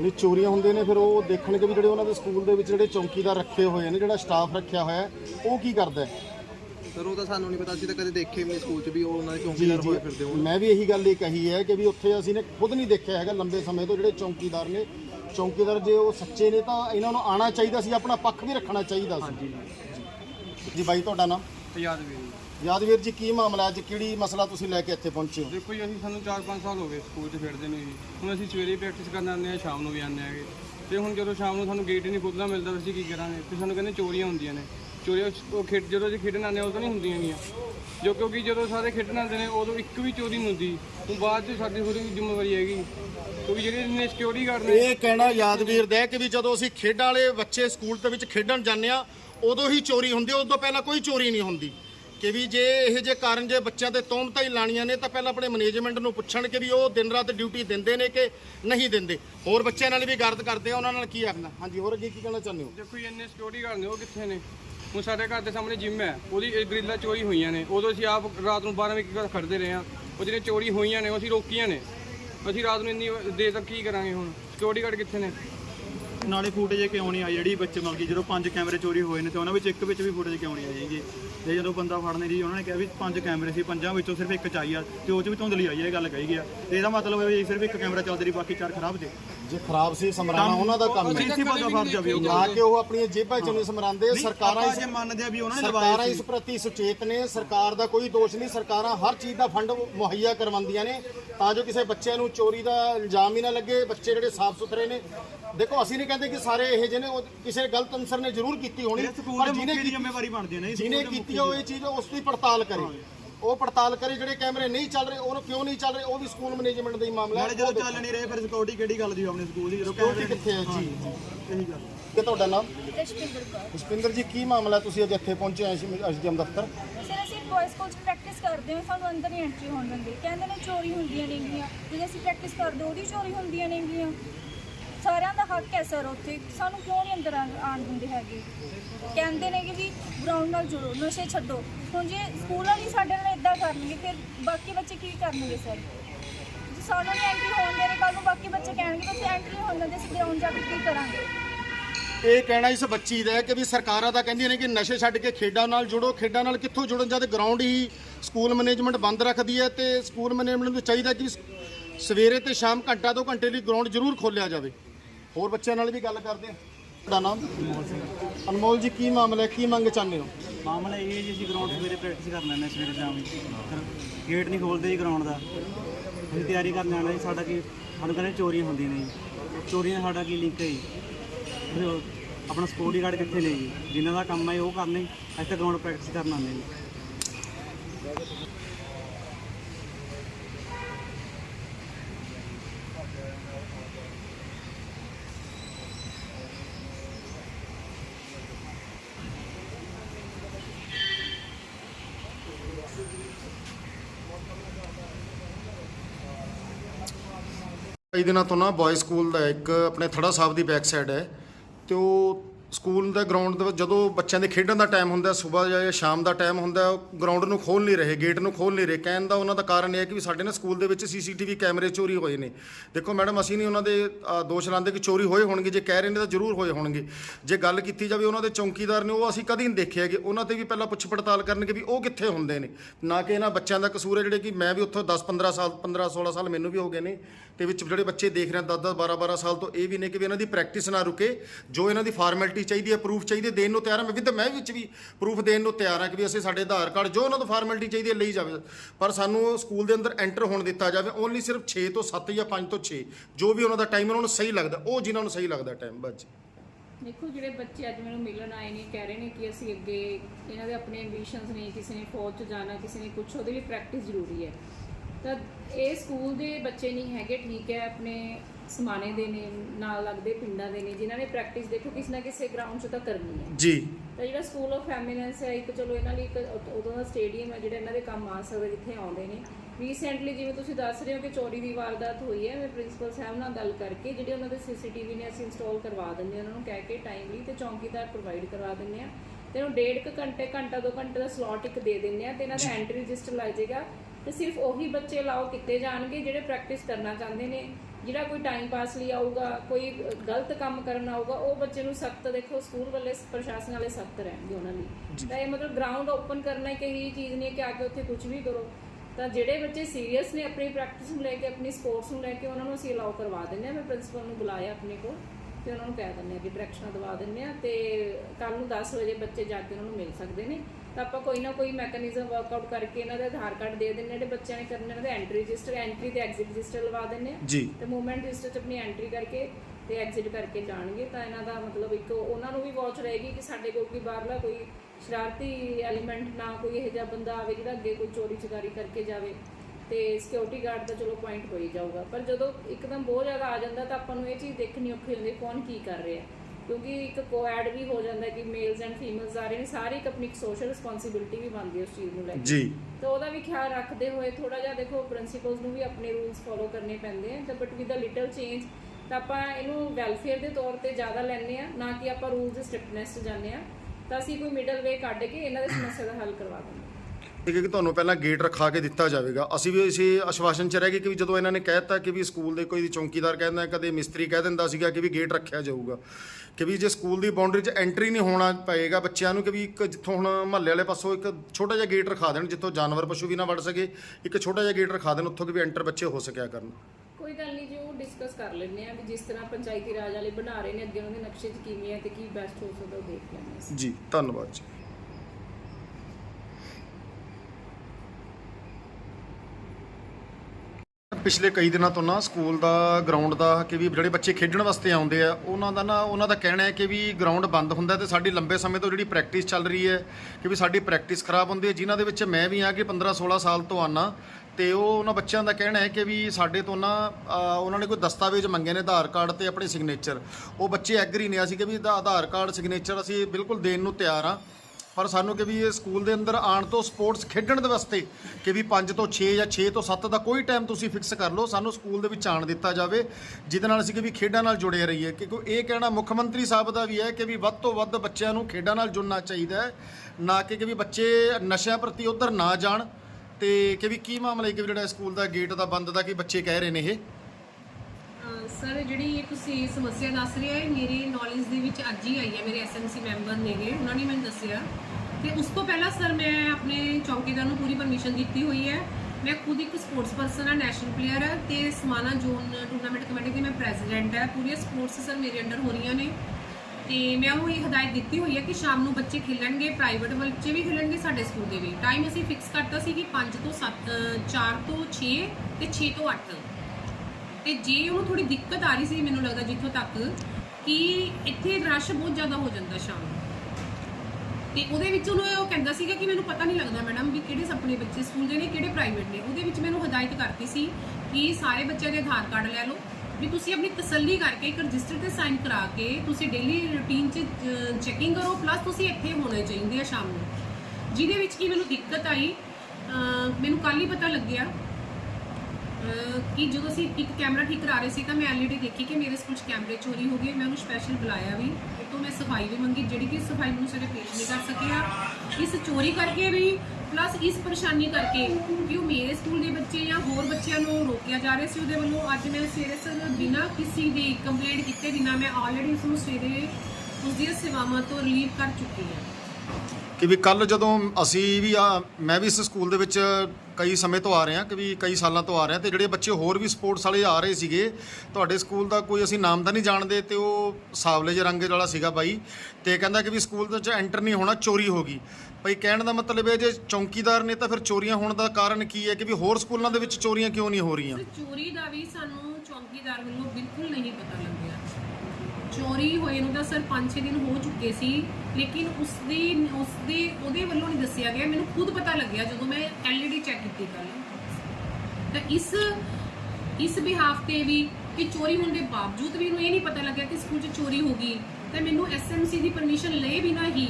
ਨਹੀਂ ਚੋਰੀਆਂ ਹੁੰਦੀਆਂ ਨੇ ਫਿਰ ਉਹ ਦੇਖਣਗੇ ਵੀ ਜਿਹੜੇ ਉਹਨਾਂ ਦੇ ਸਕੂਲ ਦੇ ਵਿੱਚ ਜਿਹੜੇ ਚੌਕੀਦਾਰ ਰੱਖੇ ਹੋਏ ਨੇ ਜਿਹੜਾ ਸਟਾਫ ਰੱਖਿਆ ਹੋਇਆ ਹੈ ਉਹ ਕੀ ਕਰਦਾ ਹੈ? ਸਰ ਉਹ ਤਾਂ ਸਾਨੂੰ ਨਹੀਂ ਪਤਾ ਅਸੀਂ ਤਾਂ ਕਦੇ ਦੇਖੇ ਵੀ ਨਹੀਂ ਸਕੂਲ 'ਚ ਵੀ ਉਹ ਉਹਨਾਂ ਦੇ ਚੌਂਕੀਦਾਰ ਹੋਏ ਫਿਰਦੇ ਹੋਣ। ਮੈਂ ਵੀ ਇਹੀ ਗੱਲ ਇਹ ਕਹੀ ਹੈ ਕਿ ਵੀ ਉੱਥੇ ਅਸੀਂ ਨੇ ਖੁਦ ਨਹੀਂ ਦੇਖਿਆ ਹੈਗਾ ਲੰਬੇ ਸਮੇਂ ਤੋਂ ਜਿਹੜੇ ਚੌਕੀਦਾਰ ਨੇ। ਚੌਕੀਦਾਰ ਜੇ ਉਹ ਸੱਚੇ ਨੇ ਤਾਂ ਇਹਨਾਂ ਨੂੰ ਆਉਣਾ ਚਾਹੀਦਾ ਸੀ ਆਪਣਾ ਪੱਖ ਵੀ ਰੱਖਣਾ ਚਾਹੀਦਾ ਸੀ। ਜੀ ਬਾਈ ਤੁਹਾਡਾ ਨਾਮ? ਯਾਦ ਵੀ ਯਾਦਵੀਰ ਜੀ ਕੀ ਮਾਮਲਾ ਅੱਜ ਕਿਹੜੀ ਮਸਲਾ ਤੁਸੀਂ ਲੈ ਕੇ ਇੱਥੇ ਪਹੁੰਚੇ ਹੋ? ਦੇਖੋ ਜੀ ਅਸੀਂ ਸਾਨੂੰ 4-5 ਸਾਲ ਹੋ ਗਏ ਸਕੂਲ 'ਚ ਖੇਡਦੇ ਨੂੰ ਜੀ। ਹੁਣ ਅਸੀਂ ਸਵੇਰੇ ਪ੍ਰੈਕਟਿਸ ਕਰਨ ਆਉਂਦੇ ਆ ਸ਼ਾਮ ਨੂੰ ਵੀ ਆਉਂਦੇ ਆਗੇ ਤੇ ਹੁਣ ਜਦੋਂ ਸ਼ਾਮ ਨੂੰ ਸਾਨੂੰ ਗੇਟ ਹੀ ਨਹੀਂ ਖੁੱਲ੍ਹਣਾ ਮਿਲਦਾ ਅਸੀਂ ਕੀ ਕਰਾਂਗੇ? ਤੇ ਸਾਨੂੰ ਕਹਿੰਦੇ ਚੋਰੀਆਂ ਹੁੰਦੀਆਂ ਨੇ। ਚੋਰੀਆਂ ਉਹ ਖੇਡ ਜਦੋਂ ਅਸੀਂ ਖੇਡਣ ਆਉਂਦੇ ਹਾਂ ਉਦੋਂ ਨਹੀਂ ਹੁੰਦੀਆਂ ਗੀਆਂ। ਜੋ ਕਿਉਂਕਿ ਜਦੋਂ ਸਾਰੇ ਖੇਡਣ ਆਉਂਦੇ ਨੇ ਉਦੋਂ ਇੱਕ ਵੀ ਚੋਰੀ ਨਹੀਂ ਹੁੰਦੀ। ਹੁਣ ਬਾਅਦ 'ਚ ਸਾਡੀ ਥੋੜੀ ਜ਼ਿੰਮੇਵਾਰੀ ਹੈਗੀ। ਕਿਉਂਕਿ ਜਿਹੜੇ ਨੇ ਸਿਕਿਉਰਿਟੀ ਗਾਰਡ ਨੇ ਇਹ ਕਹਿਣਾ ਯਾਦਵੀਰ ਦਾ ਹੈ ਕਿ ਵੀ ਜਦੋਂ ਅਸੀਂ ਖੇਡਾਂ ਵਾਲੇ ਬੱਚੇ ਸਕੂਲ ਦੇ ਵਿੱਚ ਖੇਡਣ ਜਾਂਦੇ ਆ ਉਦੋਂ ਹੀ ਚੋਰੀ ਹੁੰਦੀ ਉਸ ਤੋਂ ਪਹਿਲਾਂ ਕੋਈ ਚੋਰੀ ਨਹੀਂ ਹੁੰਦੀ। ਕਿ ਵੀ ਜੇ ਇਹ ਜੇ ਕਾਰਨ ਜੇ ਬੱਚਿਆਂ ਤੇ ਤੋਮਤਾਂ ਹੀ ਲਾਣੀਆਂ ਨੇ ਤਾਂ ਪਹਿਲਾਂ ਆਪਣੇ ਮੈਨੇਜਮੈਂਟ ਨੂੰ ਪੁੱਛਣ ਕਿ ਵੀ ਉਹ ਦਿਨ ਰਾਤ ਡਿਊਟੀ ਦਿੰਦੇ ਨੇ ਕਿ ਨਹੀਂ ਦਿੰਦੇ। ਹੋਰ ਬੱਚਿਆਂ ਨਾਲ ਵੀ ਗਰਦ ਕਰਦੇ ਆ ਉਹਨਾਂ ਨਾਲ ਕੀ ਆਖਣਾ? ਹਾਂਜੀ ਹੋਰ ਅੱਗੇ ਕੀ ਕਹਿਣਾ ਚਾਹੁੰਦੇ ਹੋ? ਦੇਖੋ ਜੀ ਇੰਨੇ ਸਿਕਿਉਰਿਟੀ ਗਾਰਡ ਨੇ ਉਹ ਕਿੱਥੇ ਨੇ? ਹੁਣ ਸਾਡੇ ਘਰ ਦੇ ਸਾਹਮਣੇ ਜਿਮ ਹੈ। ਉਹਦੀ ਇਹ ਗ੍ਰਿਲਾਂ ਚੋਰੀ ਹੋਈਆਂ ਨੇ। ਉਦੋਂ ਅਸੀਂ ਆਪ ਰਾਤ ਨੂੰ 12 ਵਜੇ ਖੜਦੇ ਰਹੇ ਹਾਂ। ਉਹ ਜਿਹੜੇ ਚੋਰੀ ਹੋਈਆਂ ਨੇ, ਉਹ ਅਸੀਂ ਰੋਕੀਆਂ ਨੇ। ਅਸੀਂ ਰਾਤ ਨੂੰ ਇੰਨੀ ਦੇਰ ਤੱਕ ਕੀ ਕਰਾਂਗੇ ਹੁਣ? ਸਿਕਿਉਰਿਟੀ ਗਾਰਡ ਕਿੱਥੇ ਨੇ? ਨਾਲੇ ਫੁਟੇਜ ਕਿਉਂ ਨਹੀਂ ਆਈ ਜਿਹੜੀ ਬੱਚੇ ਮਤਲਬ ਕਿ ਜਦੋਂ ਪੰਜ ਕੈਮਰੇ ਚੋਰੀ ਹੋਏ ਨੇ ਤੇ ਉਹਨਾਂ ਵਿੱਚ ਇੱਕ ਵਿੱਚ ਵੀ ਫੁਟੇਜ ਕਿਉਂ ਨਹੀਂ ਆਈ ਹੈਗੀ। ਤੇ ਜਦੋਂ ਬੰਦਾ ਫੜਨੇ ਜੀ ਉਹਨਾਂ ਨੇ ਕਿਹਾ ਵੀ ਪੰਜ ਕੈਮਰੇ ਸੀ ਪੰਜਾਂ ਵਿੱਚੋਂ ਸਿਰਫ ਇੱਕ ਚਾਈ ਆ ਤੇ ਉਹ ਚ ਵੀ ਧੁੰਦਲੀ ਆਈ ਇਹ ਗੱਲ ਕਹੀ ਗਿਆ ਤੇ ਇਹਦਾ ਮਤਲਬ ਹੈ ਵੀ ਸਿਰਫ ਇੱਕ ਕੈਮਰਾ ਚੱਲਦਾ ਰਹੀ ਬਾਕੀ ਚਾਰ ਖਰਾਬ ਜੇ। ਜੇ ਖਰਾਬ ਸੀ ਸਮਰਾਣਾ ਉਹਨਾਂ ਦਾ ਕੰਮ ਹੈ। ਪ੍ਰਿੰਸੀਪਲ ਦਾ ਫਰਜ਼ ਆ ਵੀ ਉਹ ਨਾ ਕਿ। ਉਹ ਆਪਣੀਆਂ ਜੇਬਾਂ ਚੋਂ ਨਹੀਂ ਸਮਰਾਂਦੇ ਸਰਕਾਰਾਂ ਇਸ ਮੰਨਦੇ ਆ ਵੀ ਉਹਨਾਂ ਨੇ ਸਰਕਾਰਾਂ ਇਸ ਪ੍ਰਤੀ ਸੁਚੇਤ ਨੇ ਸਰਕਾਰ ਦਾ ਕੋਈ ਦੋਸ਼ ਨਹੀਂ ਸਰਕਾਰਾਂ ਹਰ ਚੀਜ਼ ਦਾ ਫੰਡ ਮੁਹੱਈਆ ਕਰਵਾਉਂਦੀਆਂ ਨੇ ਤਾਂ ਜੋ ਕਿਸੇ ਬੱਚੇ ਨੂੰ ਚੋਰੀ ਦਾ ਇਲਜ਼ਾਮ ਹੀ ਨਾ ਲੱਗੇ ਬੱਚੇ ਜਿਹੜੇ ਸਾਫ਼ ਸੁਥਰੇ ਨੇ ਦੇਖੋ ਅਸੀਂ ਨਹੀਂ ਕਹਿੰਦੇ ਕਿ ਸਾਰੇ ਇਹ ਜਿਹੇ ਨੇ ਉਹ ਕਿਸੇ ਗਲਤ ਅਨਸਰ ਨੇ ਜ਼ਰੂਰ ਕੀਤੀ ਹੋਣੀ ਪਰ ਜਿਹਨੇ ਜ਼ਿੰਮੇਵਾਰੀ ਬਣਦੀ ਹੈ ਨਾ ਜਿਹਨੇ ਕੀਤੀ ਉਹ ਇਹ ਚੀਜ਼ ਉਸ ਦੀ ਪੜਤਾਲ ਕਰੇ। ਉਹ ਪੜਤਾਲ ਕਰੇ ਜਿਹੜੇ ਕੈਮਰੇ ਨਹੀਂ ਚੱਲ ਰਹੇ ਉਹਨੂੰ ਕਿਉਂ ਨਹੀਂ ਚੱਲ ਰਹੇ ਉਹ ਵੀ ਸਕੂਲ ਮੈਨੇਜਮੈਂਟ ਦਾ ਹੀ ਮਾਮਲਾ ਹੈ। ਜਦੋਂ ਚੱਲ ਨਹੀਂ ਰਹੇ ਫਿਰ ਸਿਕਿਉਰਿਟੀ ਕਿਹੜੀ ਗੱਲ ਦੀ ਆਪਣੇ ਸਕੂਲ ਦੀ ਜਦੋਂ ਕੈਮਰੇ ਕਿੱਥੇ ਹੈ ਜੀ? ਇਹੀ ਗੱਲ ਕਿ ਤੁਹਾਡਾ ਨਾਮ? ਰਸ਼ਪਿੰਦਰ ਕੌਰ। ਪੁਸ਼ਪਿੰਦਰ ਜੀ ਕੀ ਮਾਮਲਾ ਤੁਸੀਂ ਅੱਜ ਇੱਥੇ ਪਹੁੰਚੇ ਹੋ ਐਸਡੀਐਮ ਦਫ਼ਤਰ। ਸਰ ਅਸੀਂ ਬॉयਜ਼ ਕੋਚ ਪ੍ਰੈਕਟਿਸ ਕਰਦੇ ਹਾਂ ਸਾਨੂੰ ਅੰਦਰ ਹੀ ਐਂਟਰੀ ਹੋਣ ਦਿੰਦੇ ਕਹਿੰਦੇ ਨੇ ਚੋਰੀ ਹੁੰਦੀਆਂ ਨੇਗੀਆਂ ਜੇ ਅਸੀਂ ਪ੍ਰੈਕਟਿਸ ਕਰਦੇ ਉਹਦੀ ਚੋਰੀ ਹੁੰਦੀਆਂ ਨੇਗੀਆਂ। ਸਾਰਿਆਂ ਦਾ ਹੱਕ ਹੈ ਸਰ ਉੱਥੇ। ਸਾਨੂੰ ਕਿਉਂ ਨਹੀਂ ਅੰਦਰ ਆਉਣ ਆਉਣ ਦਿੰਦੇ ਹੈਗੇ? ਕਹਿੰਦੇ ਨੇ ਕਿ ਵੀ ਗਰਾਊਂਡ ਨਾਲ ਜੁੜੋ, ਨਸ਼ੇ ਛੱਡੋ। ਹੁਣ ਜੇ ਸਕੂਲ ਵਾਲੀ ਸਾਡੇ ਨਾਲ ਇਦਾਂ ਕਰਨਗੇ, ਫਿਰ ਬਾਕੀ ਬੱਚੇ ਕੀ ਕਰਨਗੇ ਸਰ? ਜੇ ਸਾਨੂੰ ਨਹੀਂ ਐਂਟਰੀ ਹੋਣ ਦੇ ਕੱਲ ਨੂੰ ਬਾਕੀ ਬੱਚੇ ਕਹਿਣਗੇ, ਤੁਸੀਂ ਐਂਟਰੀ ਹੋਣ ਦਿੰਦੇ ਅਸੀਂ ਗਰਾਊਂਡ ਜਾ ਕੇ ਕੀ ਕਰਾਂਗੇ? ਇਹ ਕਹਿਣਾ ਇਸ ਬੱਚੀ ਦਾ ਹੈ ਕਿ ਵੀ ਸਰਕਾਰਾਂ ਤਾਂ ਕਹਿੰਦੀਆਂ ਨੇ ਕਿ ਨਸ਼ੇ ਛੱਡ ਕੇ ਖੇਡਾਂ ਨਾਲ ਜੁੜੋ, ਖੇਡਾਂ ਨਾਲ ਕਿੱਥੋਂ ਜੁੜਨ ਜਦ? ਗਰਾਊਂਡ ਹੀ ਸਕੂਲ ਮੈਨੇਜਮੈਂਟ ਬੰਦ ਰੱਖਦੀ ਹੈ ਤੇ ਸਕੂਲ ਮੈਨੇਜਮੈਂਟ ਨੂੰ ਚਾਹੀਦਾ ਕਿ ਸਵੇਰੇ ਤੇ ਸ਼ਾਮ ਘੰਟਾ ਦੋ ਘੰਟੇ ਲਈ ਗਰਾਊਂਡ ਜ਼ਰੂਰ ਖੋਲਿਆ ਜਾਵੇ। ਹੋਰ ਬੱਚਿਆਂ ਨਾਲ ਵੀ ਗੱਲ ਕਰਦੇ ਹਾਂ ਤੁਹਾਡਾ ਨਾਮ? ਅਨਮੋਲ ਜੀ, ਕੀ ਮਾਮਲਾ ਹੈ? ਕੀ ਮੰਗ ਚਾਹੁੰਦੇ ਹੋ? ਮਾਮਲਾ ਇਹ ਹੈ ਜੀ, ਅਸੀਂ ਗਰਾਊਂਡ ਸਵੇਰੇ ਪ੍ਰੈਕਟਿਸ ਕਰ ਲੈਂਦੇ ਹਾਂ, ਸਵੇਰੇ ਸ਼ਾਮ ਫਿਰ ਗੇਟ ਨਹੀਂ ਖੋਲਦੇ ਜੀ ਗਰਾਊਂਡ ਦਾ। ਅਸੀਂ ਤਿਆਰੀ ਕਰਨ ਜਾਣਾ ਜੀ, ਸਾਡਾ ਕੀ, ਸਾਨੂੰ ਕਹਿੰਦੇ ਚੋਰੀਆਂ ਹੁੰਦੀਆਂ ਨੇ ਜੀ। ਚੋਰੀਆਂ ਸਾਡਾ ਕੀ ਲਿੰਕ ਹੈ ਜੀ। ਫਿਰ ਉਹ ਆਪਣਾ ਸਕਿਉਰਟੀ ਗਾਰਡ ਕਿੱਥੇ ਨੇ ਜੀ? ਜਿਨ੍ਹਾਂ ਦਾ ਕੰਮ ਹੈ ਉਹ ਕਰਨੇ। ਅਸੀਂ ਤਾਂ ਗਰਾਊਂਡ ਪ੍ਰੈਕਟਿਸ ਕਰਨ ਆਉਂਦੇ ਜੀ। ਕਈ ਦਿਨਾਂ ਤੋਂ ਨਾ ਬॉयਜ਼ ਸਕੂਲ ਦਾ ਇੱਕ ਆਪਣੇ ਥੜਾ ਸਾਹਿਬ ਦੀ ਬੈਕ ਸਾਈਡ ਹੈ ਤੇ ਉਹ ਸਕੂਲ ਦੇ ਗਰਾਊਂਡ ਦੇ ਵਿੱਚ ਜਦੋਂ ਬੱਚਿਆਂ ਦੇ ਖੇਡਣ ਦਾ ਟਾਈਮ ਹੁੰਦਾ, ਸਵੇਰ ਜਾਂ ਸ਼ਾਮ ਦਾ ਟਾਈਮ ਹੁੰਦਾ, ਉਹ ਗਰਾਊਂਡ ਨੂੰ ਖੋਲ ਨਹੀਂ ਰਹੇ ਗੇਟ ਨੂੰ ਖੋਲ ਨਹੀਂ ਰਹੇ। ਕਹਿਣ ਦਾ ਉਹਨਾਂ ਦਾ ਕਾਰਨ ਇਹ ਹੈ ਕਿ ਵੀ ਸਾਡੇ ਨਾ ਸਕੂਲ ਦੇ ਵਿੱਚ ਸੀਸੀਟੀਵੀ ਕੈਮਰੇ ਚੋਰੀ ਹੋਏ ਨੇ। ਦੇਖੋ ਮੈਡਮ, ਅਸੀਂ ਨਹੀਂ ਉਹਨਾਂ ਦੇ ਦੋਸ਼ ਲਾਉਂਦੇ ਕਿ ਚੋਰੀ ਹੋਏ ਹੋਣਗੇ, ਜੇ ਕਹਿ ਰਹੇ ਨੇ ਤਾਂ ਜ਼ਰੂਰ ਹੋਏ ਹੋਣਗੇ। ਜੇ ਗੱਲ ਕੀਤੀ ਜਾਵੇ ਉਹਨਾਂ ਦੇ ਚੌਂਕੀਦਾਰ ਨੇ, ਉਹ ਅਸੀਂ ਕਦੀ ਨਹੀਂ ਦੇਖੇ ਹੈਗੇ। ਉਹਨਾਂ ਤੇ ਵੀ ਪਹਿਲਾਂ ਪੁੱਛ ਪੜਤਾਲ ਕਰਨਗੇ ਵੀ ਉਹ ਕਿੱਥੇ ਹੁੰਦੇ ਨੇ। ਨਾ ਕਿ ਇਹਨਾਂ ਬੱਚਿਆਂ ਦਾ ਕਸੂਰ ਹੈ ਜਿਹੜੇ ਕਿ ਮੈਂ ਵੀ ਉੱਥੋਂ 10 15 ਸਾਲ 15 16 ਸਾਲ ਮੈਨੂੰ ਵੀ ਹੋ ਗਏ ਨੇ। ਤੇ ਵਿੱਚ ਜਿਹੜੇ ਬੱਚੇ ਦੇਖ ਰਹੇ 10 10 12 12 ਸਾਲ ਤੋਂ ਇਹ ਵੀ ਨੇ ਕਿ ਵੀ ਇਹਨਾਂ ਦੀ ਪ੍ਰੈਕਟਿਸ ਨਾ ਰੁਕੇ। ਜੋ ਇਹਨਾਂ ਦੀ ਫਾਰਮੈਲਿਟੀ ਚਾਹੀਦੀ ਹੈ ਪ੍ਰੂਫ ਚਾਹੀਦੇ ਦੇਣ ਨੂੰ ਤਿਆਰ ਹਾਂ। ਮੈਂ ਵੀ ਮੈਂ ਵਿੱਚ ਵੀ ਪ੍ਰੂਫ ਦੇਣ ਨੂੰ ਤਿਆਰ ਹਾਂ ਕਿ ਵੀ ਅਸੀਂ ਸਾਡੇ ਆਧਾਰ ਕਾਰਡ ਜੋ ਉਹਨਾਂ ਤੋਂ ਫਾਰਮੈਲਿਟੀ ਚਾਹੀਦੀ ਹੈ ਲਈ ਜਾਵੇ। ਪਰ ਸਾਨੂੰ ਸਕੂਲ ਦੇ ਅੰਦਰ ਐਂਟਰ ਹੋਣ ਦਿੱਤਾ ਜਾਵੇ ਓਨਲੀ ਸਿਰਫ 6 ਤੋਂ 7 ਜਾਂ 5 ਤੋਂ 6 ਜੋ ਵੀ ਉਹਨਾਂ ਦਾ ਟਾਈਮ ਉਹਨਾਂ ਨੂੰ ਸਹੀ ਲੱਗਦਾ, ਉਹ ਜਿਨ੍ਹਾਂ ਨੂੰ ਸਹੀ ਲੱਗਦਾ ਟਾਈਮ ਬੱਚੇ ਦੇਖੋ, ਜਿਹੜੇ ਬੱਚੇ ਅੱਜ ਮੈਨੂੰ ਮਿਲਣ ਆਏ ਨੇ, ਕਹਿ ਰਹੇ ਨੇ ਕਿ ਅਸੀਂ ਅੱਗੇ ਇਹਨਾਂ ਦੇ ਆਪਣੇ ਐਂਬੀਸ਼ਨਸ ਨੇ, ਕਿਸੇ ਨੇ ਫੌਜ 'ਚ ਜਾਣਾ, ਕਿਸੇ ਨੇ ਕੁਝ ਉਹਦੇ ਲਈ ਪ੍ਰੈਕਟਿਸ ਜ਼ਰੂਰੀ ਹੈ। ਤਾਂ ਇਹ ਸਕੂਲ ਦੇ ਬੱਚੇ ਨਹੀਂ ਹੈਗੇ, ਠੀਕ ਹੈ, ਆਪਣੇ ਸਮਾਨੇ ਦੇ ਨੇ ਨਾਲ ਲੱਗਦੇ ਪਿੰਡਾਂ ਦੇ ਨੇ ਜਿਨ੍ਹਾਂ ਨੇ ਪ੍ਰੈਕਟਿਸ ਦੇਖੋ ਕਿਸੇ ਨਾ ਕਿਸੇ ਗਰਾਊਂਡ 'ਚ ਤਾਂ ਕਰਨੀ ਹੈ। ਜੀ। ਤਾਂ ਜਿਹੜਾ ਸਕੂਲ ਆਫ ਫੈਮਿਨੈਂਸ ਹੈ ਇੱਕ ਚਲੋ ਇਹਨਾਂ ਲਈ ਇੱਕ ਉਦੋਂ ਦਾ ਸਟੇਡੀਅਮ ਹੈ ਜਿਹੜਾ ਇਹਨਾਂ ਦੇ ਕੰਮ ਆ ਸਕਦਾ ਜਿੱਥੇ ਆਉਂਦੇ ਨੇ। ਰੀਸੈਂਟਲੀ ਜਿਵੇਂ ਤੁਸੀਂ ਦੱਸ ਰਹੇ ਹੋ ਕਿ ਚੋਰੀ ਦੀ ਵਾਰਦਾਤ ਹੋਈ ਹੈ ਮੈਂ ਪ੍ਰਿੰਸੀਪਲ ਸਾਹਿਬ ਨਾਲ ਗੱਲ ਕਰਕੇ ਜਿਹੜੇ ਉਹਨਾਂ ਦੇ ਸੀਸੀਟੀਵੀ ਨੇ ਅਸੀਂ ਇੰਸਟਾਲ ਕਰਵਾ ਦਿੰਦੇ ਹਾਂ ਉਹਨਾਂ ਨੂੰ ਕਹਿ ਕੇ ਟਾਈਮਲੀ ਤੇ ਚੌਂਕੀਦਾਰ ਪ੍ਰੋਵਾਈਡ ਕਰਵਾ ਦਿੰਦੇ ਆ ਤੇ ਉਹਨੂੰ ਡੇਢ ਕੁ ਘੰਟੇ ਘੰਟਾ ਦੋ ਘੰਟੇ ਦਾ ਸਲੋਟ ਇੱਕ ਦੇ ਦਿੰਦੇ ਆ ਤੇ ਇਹਨਾਂ ਦਾ ਐਂਟਰੀ ਰਜਿਸਟਰ ਲੱਗ ਜਾਏਗਾ। ਤੇ ਸਿਰਫ ਉਹੀ ਬੱਚੇ ਅਲਾਓ ਕੀਤੇ ਜਾਣਗੇ ਜਿਹੜੇ ਪ੍ਰੈਕਟਿਸ ਕਰਨਾ ਚਾਹੁੰਦੇ ਨੇ। ਜਿਹੜਾ ਕੋਈ ਟਾਈਮ ਪਾਸ ਲਈ ਆਊਗਾ ਕੋਈ ਗਲਤ ਕੰਮ ਕਰਨ ਆਊਗਾ ਉਹ ਬੱਚੇ ਨੂੰ ਸਖਤ ਦੇਖੋ ਸਕੂਲ ਵੱਲੇ ਪ੍ਰਸ਼ਾਸਨ ਵਾਲੇ ਸਖਤ ਰਹਿਣਗੇ ਉਹਨਾਂ ਲਈ। ਤਾਂ ਇਹ ਮਤਲਬ ਗਰਾਊਂਡ ਓਪਨ ਕਰਨਾ ਇੱਕ ਇਹੀ ਚੀਜ਼ ਨਹੀਂ ਹੈ ਕਿ ਆ ਕੇ ਉੱਥੇ ਕੁਝ ਵੀ ਕਰੋ। ਤਾਂ ਜਿਹੜੇ ਬੱਚੇ ਸੀਰੀਅਸ ਨੇ ਆਪਣੀ ਪ੍ਰੈਕਟਿਸ ਨੂੰ ਲੈ ਕੇ ਆਪਣੀ ਸਪੋਰਟਸ ਨੂੰ ਲੈ ਕੇ ਉਹਨਾਂ ਨੂੰ ਅਸੀਂ ਅਲਾਉ ਕਰਵਾ ਦਿੰਦੇ ਹਾਂ। ਮੈਂ ਪ੍ਰਿੰਸੀਪਲ ਨੂੰ ਬੁਲਾਇਆ ਆਪਣੇ ਕੋਲ ਤੇ ਉਹਨਾਂ ਨੂੰ ਕਹਿ ਦਿੰਦੇ ਹਾਂ ਕਿ ਡਾਇਰੈਕਸ਼ਨਾਂ ਦਵਾ ਦਿੰਦੇ ਹਾਂ ਤੇ ਕੱਲ ਨੂੰ 10 ਵਜੇ ਬੱਚੇ ਜਾ ਕੇ ਉਹਨਾਂ ਨੂੰ ਮਿਲ ਸਕਦੇ ਨੇ। ਤਾਂ ਆਪਾਂ ਕੋਈ ਨਾ ਕੋਈ ਮੈਕੈਨਿਜ਼ਮ ਵਰਕਆਊਟ ਕਰਕੇ ਇਹਨਾਂ ਦੇ ਆਧਾਰ ਕਾਰਡ ਦੇ ਹਾਂ। ਜਿਹੜੇ ਬੱਚਿਆਂ ਨੇ ਕਰਨੇ ਇਹਨਾਂ ਦੇ ਐਂਟਰੀ ਰਜਿਸਟਰ ਐਂਟਰੀ ਤੇ ਐਗਜ਼ਿਟ ਰਜਿਸਟਰ ਲਵਾ ਹਾਂ। ਜੀ। ਤੇ ਮੂਵਮੈਂਟ ਰਜਿਸਟਰ 'ਚ ਆਪਣੀ ਐਂਟਰੀ ਕਰਕੇ ਤੇ ਐਗਜ਼ਿਟ ਕਰਕੇ ਜਾਣਗੇ। ਤਾਂ ਇਹਨਾਂ ਦਾ ਮਤਲਬ ਇੱਕ ਉਹਨਾਂ ਨੂੰ ਵੀ ਵਾਚ ਰਹੇਗੀ ਕਿ ਸਾਡੇ ਕੋਲ ਕੋਈ ਬਾਹਰਲਾ ਕੋਈ ਸ਼ਰਾਰਤੀ ਐਲੀਮੈਂਟ ਨਾ ਕੋਈ ਇਹੋ ਜਿਹਾ ਬੰਦਾ ਆਵੇ ਜਿਹੜਾ ਅੱਗੇ ਕੋਈ ਚੋਰੀ ਚਕਾਰੀ ਕਰਕੇ ਜਾਵੇ। ਤੇ ਸਿਕਿਉਰਿਟੀ ਗਾਰਡ ਦਾ ਚਲੋ ਪੁਆਇੰਟ ਹੋ ਹੀ ਜਾਊਗਾ। ਪਰ ਜਦੋਂ ਇੱਕਦਮ ਬਹੁਤ ਜ਼ਿਆਦਾ ਆ ਜਾਂਦਾ ਤਾਂ ਆਪਾਂ ਨੂੰ ਇਹ ਚੀਜ਼ ਦੇਖਣੀ ਔਖੀ ਹੁੰਦੀ ਕੌਣ ਕੀ ਕਰ ਰਿਹਾ। ਹੈ ਕਿਉਂਕਿ ਇੱਕ ਕੋਐਡ ਵੀ ਹੋ ਜਾਂਦਾ ਕਿ ਮੇਲਸ ਐਂਡ ਫੀਮੇਲਸ ਆ ਰਹੇ ਨੇ ਸਾਰੇ ਇੱਕ ਆਪਣੀ ਸੋਸ਼ਲ ਰਿਸਪੌਂਸਿਬਿਲਟੀ ਵੀ ਬਣਦੀ ਹੈ ਉਸ ਚੀਜ਼ ਨੂੰ ਲੈ ਕੇ। ਜੀ। ਤਾਂ ਉਹਦਾ ਵੀ ਖਿਆਲ ਰੱਖਦੇ ਹੋਏ ਥੋੜਾ ਜਿਹਾ ਦੇਖੋ ਪ੍ਰਿੰਸੀਪਲਸ ਨੂੰ ਵੀ ਆਪਣੇ ਰੂਲਸ ਫੋਲੋ ਕਰਨੇ ਪੈਂਦੇ ਆ ਤਾਂ but with a little change ਤਾਂ ਆਪਾਂ ਇਹਨੂੰ ਵੈਲਫੇਅਰ ਦੇ ਤੌਰ ਤੇ ਜ਼ਿਆਦਾ ਲੈਂਦੇ ਆ ਨਾ ਕਿ ਆਪਾਂ ਰੂਲਸ ਦੀ ਸਟ੍ਰਿਕਟਨੈਸ 'ਚ ਜਾਂਦੇ ਆ ਤਾਂ ਅਸੀਂ ਕੋਈ ਮਿਡਲ ਵੇ ਕੱਢ ਕੇ ਇਹਨਾਂ ਦੀ ਸਮੱਸਿਆ ਦਾ ਹੱਲ ਕਰਵਾ ਦਿੰਦੇ ਠੀਕ ਹੈ ਕਿ ਤੁਹਾਨੂੰ ਪਹਿਲਾਂ ਗੇਟ ਰਖਾ ਕੇ ਦਿੱਤਾ ਜਾਵੇਗਾ। ਅਸੀਂ ਵੀ ਇਸੇ ਆਸ਼ਵਾਸਨ ਚ ਰਹਿ ਗਏ ਕਿ ਵੀ ਜਦੋਂ ਇਹਨਾਂ ਨੇ ਕਹਿ ਦਿੱਤਾ ਕਿ ਵੀ ਸਕੂਲ ਦੇ ਕੋਈ ਚੌਂਕੀਦਾਰ ਕਹਿੰਦਾ ਕਦੇ ਮਿਸਤਰੀ ਕਹਿ ਦਿੰਦਾ ਸੀਗਾ ਕਿ ਵੀ ਗੇਟ ਰੱਖਿਆ ਜਾਊਗਾ। ਕਿ ਵੀ ਜੇ ਸਕੂਲ ਦੀ ਬਾਉਂਡਰੀ 'ਚ ਐਂਟਰੀ ਨਹੀਂ ਹੋਣਾ ਪਏਗਾ ਬੱਚਿਆਂ ਨੂੰ ਕਿ ਵੀ ਇੱਕ ਜਿੱਥੋਂ ਹੁਣ ਮਹੱਲੇ ਵਾਲੇ ਪਾਸੋਂ ਇੱਕ ਛੋਟਾ ਜਿਹਾ ਗੇਟ ਰਖਾ ਦੇਣ ਜਿੱਥੋਂ ਜਾਨਵਰ ਪਸ਼ੂ ਵੀ ਨਾ ਵੜ ਸਕੇ ਇੱਕ ਛੋਟਾ ਜਿਹਾ ਗੇਟ ਰਖਾ ਦੇਣ ਉੱਥੋਂ ਕਿ ਵੀ ਐਂਟਰ ਬੱਚੇ ਹੋ ਸਕਿਆ ਕਰਨ। ਕੋਈ ਗੱਲ ਨਹੀਂ ਜੀ ਉਹ ਡਿਸਕਸ ਕਰ ਲੈਂਦੇ ਆ ਵੀ ਜਿਸ ਤਰ੍ਹਾਂ ਪੰਚਾਇਤੀ ਰਾਜ ਵਾਲੇ ਬਣਾ ਰਹੇ ਨੇ ਅੱਗੇ ਉਹਨਾਂ ਦੇ ਨਕਸ਼ੇ 'ਚ ਕਿਵੇਂ ਹੈ ਤੇ ਕੀ ਬੈਸਟ ਹੋ ਸਕਦਾ ਉਹ ਦੇਖ ਲੈਂਦੇ। ਜੀ ਧੰਨਵਾਦ ਜੀ। ਪਿਛਲੇ ਕਈ ਦਿਨਾਂ ਤੋਂ ਨਾ ਸਕੂਲ ਦਾ ਗਰਾਊਂਡ ਦਾ, ਕਿ ਵੀ ਜਿਹੜੇ ਬੱਚੇ ਖੇਡਣ ਵਾਸਤੇ ਆਉਂਦੇ ਆ, ਉਹਨਾਂ ਦਾ ਨਾ, ਉਹਨਾਂ ਦਾ ਕਹਿਣਾ ਹੈ ਕਿ ਵੀ ਗਰਾਊਂਡ ਬੰਦ ਹੁੰਦਾ ਤੇ ਸਾਡੀ ਲੰਬੇ ਸਮੇਂ ਤੋਂ ਜਿਹੜੀ ਪ੍ਰੈਕਟਿਸ ਚੱਲ ਰਹੀ ਹੈ, ਕਿ ਵੀ ਸਾਡੀ ਪ੍ਰੈਕਟਿਸ ਖਰਾਬ ਹੁੰਦੀ ਹੈ, ਜਿਨ੍ਹਾਂ ਦੇ ਵਿੱਚ ਮੈਂ ਵੀ ਆ ਕਿ 15 16 ਸਾਲ ਤੋਂ ਆਨਾ, ਤੇ ਉਹ ਉਹਨਾਂ ਬੱਚਿਆਂ ਦਾ ਕਹਿਣਾ ਹੈ ਕਿ ਵੀ ਸਾਡੇ ਤੋਂ ਨਾ ਉਹਨਾਂ ਨੇ ਕੋਈ ਦਸਤਾਵੇਜ਼ ਮੰਗੇ ਨੇ ਆਧਾਰ ਕਾਰਡ ਤੇ ਆਪਣੇ ਸਿਗਨੇਚਰ ਉਹ ਬੱਚੇ ਐਗਰੀ ਨੇ, ਅਸੀਂ ਕਿ ਵੀ ਇਹਦਾ ਆਧਾਰ ਕਾਰਡ ਸਿਗਨੇਚਰ ਅਸੀਂ ਬਿਲਕੁਲ ਦੇਣ ਨੂੰ ਤਿਆਰ ਆ ਪਰ ਸਾਨੂੰ ਕਿ ਵੀ ਇਹ ਸਕੂਲ ਦੇ ਅੰਦਰ ਆਉਣ ਤੋਂ ਸਪੋਰਟਸ ਖੇਡਣ ਦੇ ਵਾਸਤੇ ਕਿ ਵੀ 5 ਤੋਂ 6 ਜਾਂ 6 ਤੋਂ 7 ਦਾ ਕੋਈ ਟਾਈਮ ਤੁਸੀਂ ਫਿਕਸ ਕਰ ਲਓ, ਸਾਨੂੰ ਸਕੂਲ ਦੇ ਵਿੱਚ ਆਉਣ ਦਿੱਤਾ ਜਾਵੇ, ਜਿਹਦੇ ਨਾਲ ਅਸੀਂ ਕਿ ਵੀ ਖੇਡਾਂ ਨਾਲ ਜੁੜੇ ਰਹੀਏ। ਕਿਉਂਕਿ ਇਹ ਕਹਿਣਾ ਮੁੱਖ ਮੰਤਰੀ ਸਾਹਿਬ ਦਾ ਵੀ ਹੈ ਕਿ ਵੀ ਵੱਧ ਤੋਂ ਵੱਧ ਬੱਚਿਆਂ ਨੂੰ ਖੇਡਾਂ ਨਾਲ ਜੁੜਨਾ ਚਾਹੀਦਾ ਹੈ, ਨਾ ਕਿ ਵੀ ਬੱਚੇ ਨਸ਼ਿਆਂ ਪ੍ਰਤੀ ਉਧਰ ਨਾ ਜਾਣ ਤੇ ਕਿ ਵੀ ਕੀ ਮਾਮਲਾ ਹੈ ਕਿ ਵੀ ਜਿਹੜਾ ਸਕੂਲ ਦਾ ਗੇਟ ਦਾ ਬੰਦ ਦਾ, ਕਿ ਬੱਚੇ ਕਹਿ ਰਹੇ ਨੇ ਇਹ? ਸਰ, ਜਿਹੜੀ ਇਹ ਤੁਸੀਂ ਸਮੱਸਿਆ ਦੱਸ ਰਹੇ ਹੋ ਮੇਰੀ ਨੌਲੇਜ ਦੇ ਵਿੱਚ ਅੱਜ ਹੀ ਆਈ ਹੈ, ਮੇਰੇ ਐਸਐਮਸੀ ਮੈਂਬਰ ਨੇਗੇ, ਉਹਨਾਂ ਨੇ ਮੈਨੂੰ ਦੱਸਿਆ। ਤੇ ਉਸ ਤੋਂ ਪਹਿਲਾਂ ਸਰ, ਮੈਂ ਆਪਣੇ ਚੌਕੀਦਾਰ ਨੂੰ ਪੂਰੀ ਪਰਮਿਸ਼ਨ ਦਿੱਤੀ ਹੋਈ ਹੈ। ਮੈਂ ਖੁਦ ਇੱਕ ਸਪੋਰਟਸ ਪਰਸਨ ਹਾਂ ਨੈਸ਼ਨਲ ਪਲੇਅਰ ਹੈ ਤੇ ਸਮਾਨਾ ਜ਼ੋਨ ਟੂਰਨਾਮੈਂਟ ਕਮੇਟੀ ਦੀ ਮੈਂ ਪ੍ਰੈਜ਼ੀਡੈਂਟ ਹੈ ਪੂਰੀਆਂ ਸਪੋਰਟਸ ਸਰ ਮੇਰੇ ਅੰਡਰ ਹੋ ਰਹੀਆਂ ਨੇ। ਤੇ ਮੈਂ ਉਹਨੂੰ ਇਹ ਹਦਾਇਤ ਦਿੱਤੀ ਹੋਈ ਹੈ ਕਿ ਸ਼ਾਮ ਨੂੰ ਬੱਚੇ ਖੇਲਣਗੇ ਪ੍ਰਾਈਵੇਟ ਬੱਚੇ ਵੀ ਖੇਲਣਗੇ ਸਾਡੇ ਸਕੂਲ ਦੇ ਵੀ। ਟਾਈਮ ਅਸੀਂ ਫਿਕਸ ਕਰਤਾ ਸੀ ਕਿ 5 ਤੋਂ 7 4 ਤੋਂ 6 ਤੇ 6 ਤੋਂ 8 ਤੇ ਜੇ ਉਹਨੂੰ ਥੋੜੀ ਦਿੱਕਤ ਆ ਰਹੀ ਸੀ ਮੈਨੂੰ ਲੱਗਦਾ ਜਿੱਥੋਂ ਤੱਕ ਕਿ ਇੱਥੇ ਰਸ਼ ਬਹੁਤ ਜ਼ਿਆਦਾ ਹੋ ਜਾਂਦਾ ਸ਼ਾਮ ਨੂੰ। ਤੇ ਉਹਦੇ ਵਿੱਚ ਉਹਨੂੰ ਉਹ ਕਹਿੰਦਾ ਸੀਗਾ ਕਿ ਮੈਨੂੰ ਪਤਾ ਨਹੀਂ ਲੱਗਦਾ ਮੈਡਮ ਵੀ ਕਿਹੜੇ ਆਪਣੇ ਬੱਚੇ ਸਕੂਲ ਦੇ ਨੇ, ਕਿਹੜੇ ਪ੍ਰਾਈਵੇਟ ਨੇ। ਉਹਦੇ ਵਿੱਚ ਮੈਨੂੰ ਹਦਾਇਤ ਕਰਤੀ ਸੀ ਕਿ ਸਾਰੇ ਬੱਚਿਆਂ ਦੇ ਆਧਾਰ ਕਾਰਡ ਲੈ ਲਓ, ਵੀ ਤੁਸੀਂ ਆਪਣੀ ਤਸੱਲੀ ਕਰਕੇ ਇੱਕ ਰਜਿਸਟਰ ਤੇ ਸਾਈਨ ਕਰਾ ਕੇ ਤੁਸੀਂ ਡੇਲੀ ਰੂਟੀਨ 'ਚ ਚੈਕਿੰਗ ਕਰੋ ਪਲੱਸ ਤੁਸੀਂ ਇੱਥੇ ਹੋਣੇ ਚਾਹੀਦੇ ਆ ਸ਼ਾਮ ਨੂੰ। ਜਿਹਦੇ ਵਿੱਚ ਕੀ ਮੈਨੂੰ ਦਿੱਕਤ ਆਈ ਮੈਨੂੰ ਕੱਲ ਹੀ ਪਤਾ ਲੱਗਿਆ ਕਿ ਜਦੋਂ ਅਸੀਂ ਇੱਕ ਕੈਮਰਾ ਠੀਕ ਕਰਾ ਰਹੇ ਸੀ ਤਾਂ ਮੈਂ ਐਲਈਡੀ ਦੇਖੀ ਕਿ ਮੇਰੇ ਸਕੂਲ 'ਚ ਕੈਮਰੇ ਚੋਰੀ ਹੋ ਗਏ ਮੈਂ ਉਹਨੂੰ ਸਪੈਸ਼ਲ ਬੁਲਾਇਆ ਵੀ। ਉਹ ਤੋਂ ਮੈਂ ਸਫ਼ਾਈ ਵੀ ਮੰਗੀ, ਜਿਹੜੀ ਕਿ ਸਫ਼ਾਈ ਨੂੰ ਸਾਰੇ ਪੇਸ਼ ਨਹੀਂ ਕਰ ਸਕਿਆ ਇਸ ਚੋਰੀ ਕਰਕੇ ਵੀ ਪਲੱਸ ਇਸ ਪਰੇਸ਼ਾਨੀ ਕਰਕੇ ਕਿ ਉਹ ਮੇਰੇ ਸਕੂਲ ਦੇ ਬੱਚੇ ਜਾਂ ਹੋਰ ਬੱਚਿਆਂ ਨੂੰ ਰੋਕਿਆ ਜਾ ਰਿਹਾ ਸੀ, ਉਹਦੇ ਵੱਲੋਂ ਅੱਜ ਮੈਂ ਸਵੇਰੇ ਸਰ ਬਿਨਾਂ ਕਿਸੇ ਦੀ ਕੰਪਲੇਂਟ ਕੀਤੇ, ਬਿਨਾਂ ਮੈਂ ਆਲਰੇਡੀ ਉਸ ਨੂੰ ਸਵੇਰੇ ਉਸ ਦੀਆਂ ਸੇਵਾਵਾਂ ਤੋਂ ਰਿਲੀਵ ਕਰ ਚੁੱਕੀ ਹਾਂ। ਕਿ ਵੀ ਕੱਲ ਜਦੋਂ ਅਸੀਂ ਵੀ ਆ, ਮੈਂ ਵੀ ਇਸ ਸਕੂਲ ਦੇ ਵਿੱਚ ਕਈ ਸਮੇਂ ਤੋਂ ਆ ਰਹੇ ਹਾਂ ਕਿ ਵੀ ਕਈ ਸਾਲਾਂ ਤੋਂ ਆ ਰਹੇ ਹਾਂ ਤੇ ਜਿਹੜੇ ਬੱਚੇ ਹੋਰ ਵੀ ਸਪੋਰਟਸ ਵਾਲੇ ਆ ਰਹੇ ਸੀਗੇ, ਤੁਹਾਡੇ ਸਕੂਲ ਦਾ ਕੋਈ ਅਸੀਂ ਨਾਮ ਤਾਂ ਨਹੀਂ ਜਾਣਦੇ ਤੇ ਉਹ ਸਾਵਲੇ ਜਿਹੇ ਰੰਗ ਵਾਲਾ ਸੀਗਾ ਬਾਈ ਤੇ ਕਹਿੰਦਾ ਕਿ ਵੀ ਸਕੂਲ ਦੇ ਵਿੱਚ ਐਂਟਰ ਨਹੀਂ ਹੋਣਾ, ਚੋਰੀ ਹੋ ਗਈ। ਭਾਈ ਕਹਿਣ ਦਾ ਮਤਲਬ ਹੈ ਜੇ ਚੌਂਕੀਦਾਰ ਨੇ ਤਾਂ ਫਿਰ ਚੋਰੀਆਂ ਹੋਣ ਦਾ ਕਾਰਨ ਕੀ ਹੈ ਕਿ ਵੀ ਹੋਰ ਸਕੂਲਾਂ ਦੇ ਵਿੱਚ ਚੋਰੀਆਂ ਕਿਉਂ ਨਹੀਂ ਹੋ ਰਹੀਆਂ? ਚੋਰੀ ਦਾ ਵੀ ਸਾਨੂੰ ਚੌਕੀਦਾਰ ਵੱਲੋਂ ਬਿਲਕੁਲ ਨਹੀਂ ਪਤਾ ਲੱਗਿਆ। ਚੋਰੀ ਹੋਏ ਨੂੰ ਤਾਂ ਸਰ 5-6 ਦਿਨ ਹੋ ਚੁੱਕੇ ਸੀ, ਲੇਕਿਨ ਉਸ ਦੀ ਉਸ ਦੇ ਉਹਦੇ ਵੱਲੋਂ ਨਹੀਂ ਦੱਸਿਆ ਗਿਆ। ਮੈਨੂੰ ਖੁਦ ਪਤਾ ਲੱਗਿਆ ਜਦੋਂ ਮੈਂ ਐਲਈਡੀ ਚੈੱਕ ਕੀਤੀ ਕੱਲ ਤਾਂ ਇਸ ਇਸ ਬਿਹਾਫ ਤੇ ਵੀ ਕਿ ਚੋਰੀ ਹੋਣ ਦੇ ਬਾਵਜੂਦ ਵੀ ਇਹਨੂੰ ਇਹ ਨਹੀਂ ਪਤਾ ਲੱਗਿਆ ਕਿ ਸਕੂਲ 'ਚ ਚੋਰੀ ਹੋ ਗਈ। ਤਾਂ ਮੈਨੂੰ ਐਸਐਮਸੀ ਦੀ ਪਰਮਿਸ਼ਨ ਲਏ ਬਿਨਾਂ ਹੀ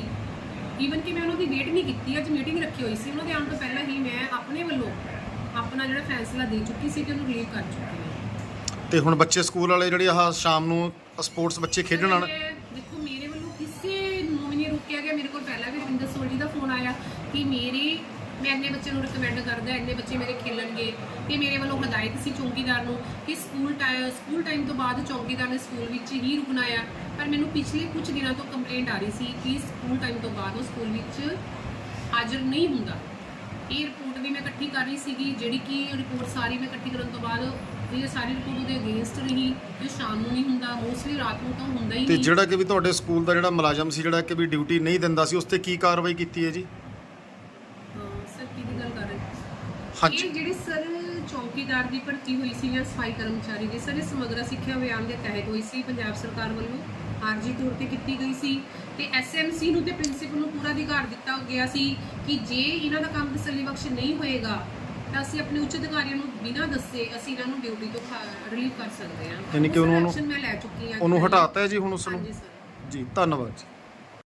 ਈਵਨ ਕਿ ਮੈਂ ਉਹਨਾਂ ਦੀ ਵੇਟ ਨਹੀਂ ਕੀਤੀ, ਅੱਜ ਮੀਟਿੰਗ ਰੱਖੀ ਹੋਈ ਸੀ। ਉਹਨਾਂ ਦੇ ਆਉਣ ਤੋਂ ਪਹਿਲਾਂ ਹੀ ਮੈਂ ਆਪਣੇ ਵੱਲੋਂ ਆਪਣਾ ਜਿਹੜਾ ਫੈਸਲਾ ਦੇ ਚੁੱਕੀ ਸੀ ਕਿ ਉਹਨੂੰ ਰਿਲੀਵ ਕਰ ਚੁੱਕੀ ਤੇ ਹੁਣ ਬੱਚੇ ਸਕੂਲ ਵਾਲੇ ਜਿਹੜੇ ਆਹ ਸ਼ਾਮ ਨੂੰ ਸਪੋਰਟਸ ਬੱਚੇ ਖੇਡਣ ਆਣ ਦੇਖੋ, ਮੇਰੇ ਵੱਲੋਂ ਕਿਸੇ ਨੂੰ ਵੀ ਨਹੀਂ ਰੋਕਿਆ ਗਿਆ। ਮੇਰੇ ਕੋਲ ਪਹਿਲਾਂ ਵੀ ਰਵਿੰਦਰ ਸੋਲ ਦਾ ਫੋਨ ਆਇਆ ਕਿ ਮੇਰੇ ਮੈਂ ਇੰਨੇ ਬੱਚੇ ਨੂੰ ਰეკਮੈਂਡ ਕਰਦਾ, ਇੰਨੇ ਬੱਚੇ ਮੇਰੇ ਖੇਲਣਗੇ। ਤੇ ਮੇਰੇ ਵੱਲੋਂ ਹਦਾਇਤ ਸੀ ਚੌਕੀਦਾਰ ਨੂੰ ਕਿ ਸਕੂਲ ਟਾਈਮ ਸਕੂਲ ਟਾਈਮ ਤੋਂ ਬਾਅਦ ਚੌਕੀਦਾਰ ਨੇ ਸਕੂਲ ਵਿੱਚ ਹੀ ਰੁਕਣਾ ਆ। ਪਰ ਮੈਨੂੰ ਪਿਛਲੇ ਕੁਝ ਦਿਨਾਂ ਤੋਂ ਕੰਪਲੇਂਟ ਆ ਰਹੀ ਸੀ ਕਿ ਸਕੂਲ ਟਾਈਮ ਤੋਂ ਬਾਅਦ ਉਹ ਸਕੂਲ ਵਿੱਚ ਹਾਜ਼ਰ ਨਹੀਂ ਹੁੰਦਾ। ਇਹ ਰਿਪੋਰਟ ਵੀ ਮੈਂ ਇਕੱਠੀ ਕਰ ਰਹੀ ਸੀਗੀ, ਜਿਹੜੀ ਕਿ ਰਿਪੋਰਟ ਸਾਰੀ ਮੈਂ ਇਕੱਠੀ ਕਰਨ ਤੋਂ ਬਾਅਦ ਇਹ ਸਾਰੀ ਰਿਪੋਰਟ ਉਹਦੇ ਅਗੇਂਸਟ ਰਹੀ ਕਿ ਸ਼ਾਮ ਨੂੰ ਨਹੀਂ ਹੁੰਦਾ ਮੋਸਟਲੀ ਰਾਤ ਨੂੰ ਤਾਂ ਹੁੰਦਾ ਹੀ ਤੇ ਨਹੀਂ। ਜਿਹੜਾ ਕਿ ਵੀ ਤੁਹਾਡੇ ਸਕੂਲ ਦਾ ਜਿਹੜਾ ਮੁਲਾਜ਼ਮ ਸੀ ਜਿਹੜਾ ਕਿ ਵੀ ਡਿਊਟੀ ਨਹੀਂ ਦਿੰਦਾ ਸੀ ਉਸ ਤੇ ਕੀ ਕਾਰਵਾਈ ਕੀਤੀ ਹੈ ਜੀ? ਸਰ ਕਿਹਦੀ ਗੱਲ ਕਰ ਰਹੇ ਹਾਂਜੀ। ਇਹ ਜਿਹੜੀ ਸਰ ਚੌਕੀਦਾਰ ਦੀ ਭਰਤੀ ਹੋਈ ਸੀ ਜਾਂ ਸਫ਼ਾਈ ਕਰਮਚਾਰੀ ਦੀ ਸਰ ਇਹ ਸਮਗਰਾ ਸਿੱਖਿਆ ਅਭਿਆਨ ਦੇ ਤਹਿਤ ਹੋਈ ਸੀ ਪੰਜਾਬ ਸਰਕਾਰ ਵੱਲੋਂ ਆਰਜੀ ਤੌਰ ਤੇ ਕੀਤੀ ਗਈ ਸੀ। ਤੇ ਐਸਐਮਸੀ ਨੂੰ ਤੇ ਪ੍ਰਿੰਸੀਪਲ ਨੂੰ ਪੂਰਾ ਅਧਿਕਾਰ ਦਿੱਤਾ ਗਿਆ ਸੀ ਕਿ ਜੇ ਇਹਨਾਂ ਦਾ ਕੰਮ ਤਸੱਲੀ ਬਖਸ਼ ਨਹੀਂ ਹੋਏਗਾ ਤਾਂ ਅਸੀਂ ਆਪਣੇ ਉੱਚ ਅਧਿਕਾਰੀਆਂ ਨੂੰ ਬਿਨਾਂ ਦੱਸੇ ਅਸੀਂ ਇਹਨਾਂ ਨੂੰ ਡਿਊਟੀ ਤੋਂ ਰਿਲੀਵ ਕਰ ਸਕਦੇ ਹਾਂ। ਯਾਨੀ ਕਿ ਉਹਨੂੰ- ਐਕਸ਼ਨ ਮੈਂ ਲੈ ਚੁੱਕੀ ਹਾਂ ਉਹਨੂੰ ਹਟਾਤਾ ਹੈ ਜੀ ਹੁਣ ਉਸ ਨੂੰ? ਹਾਂਜੀ ਸਰ ਜੀ ਧੰਨਵਾਦ ਜੀ।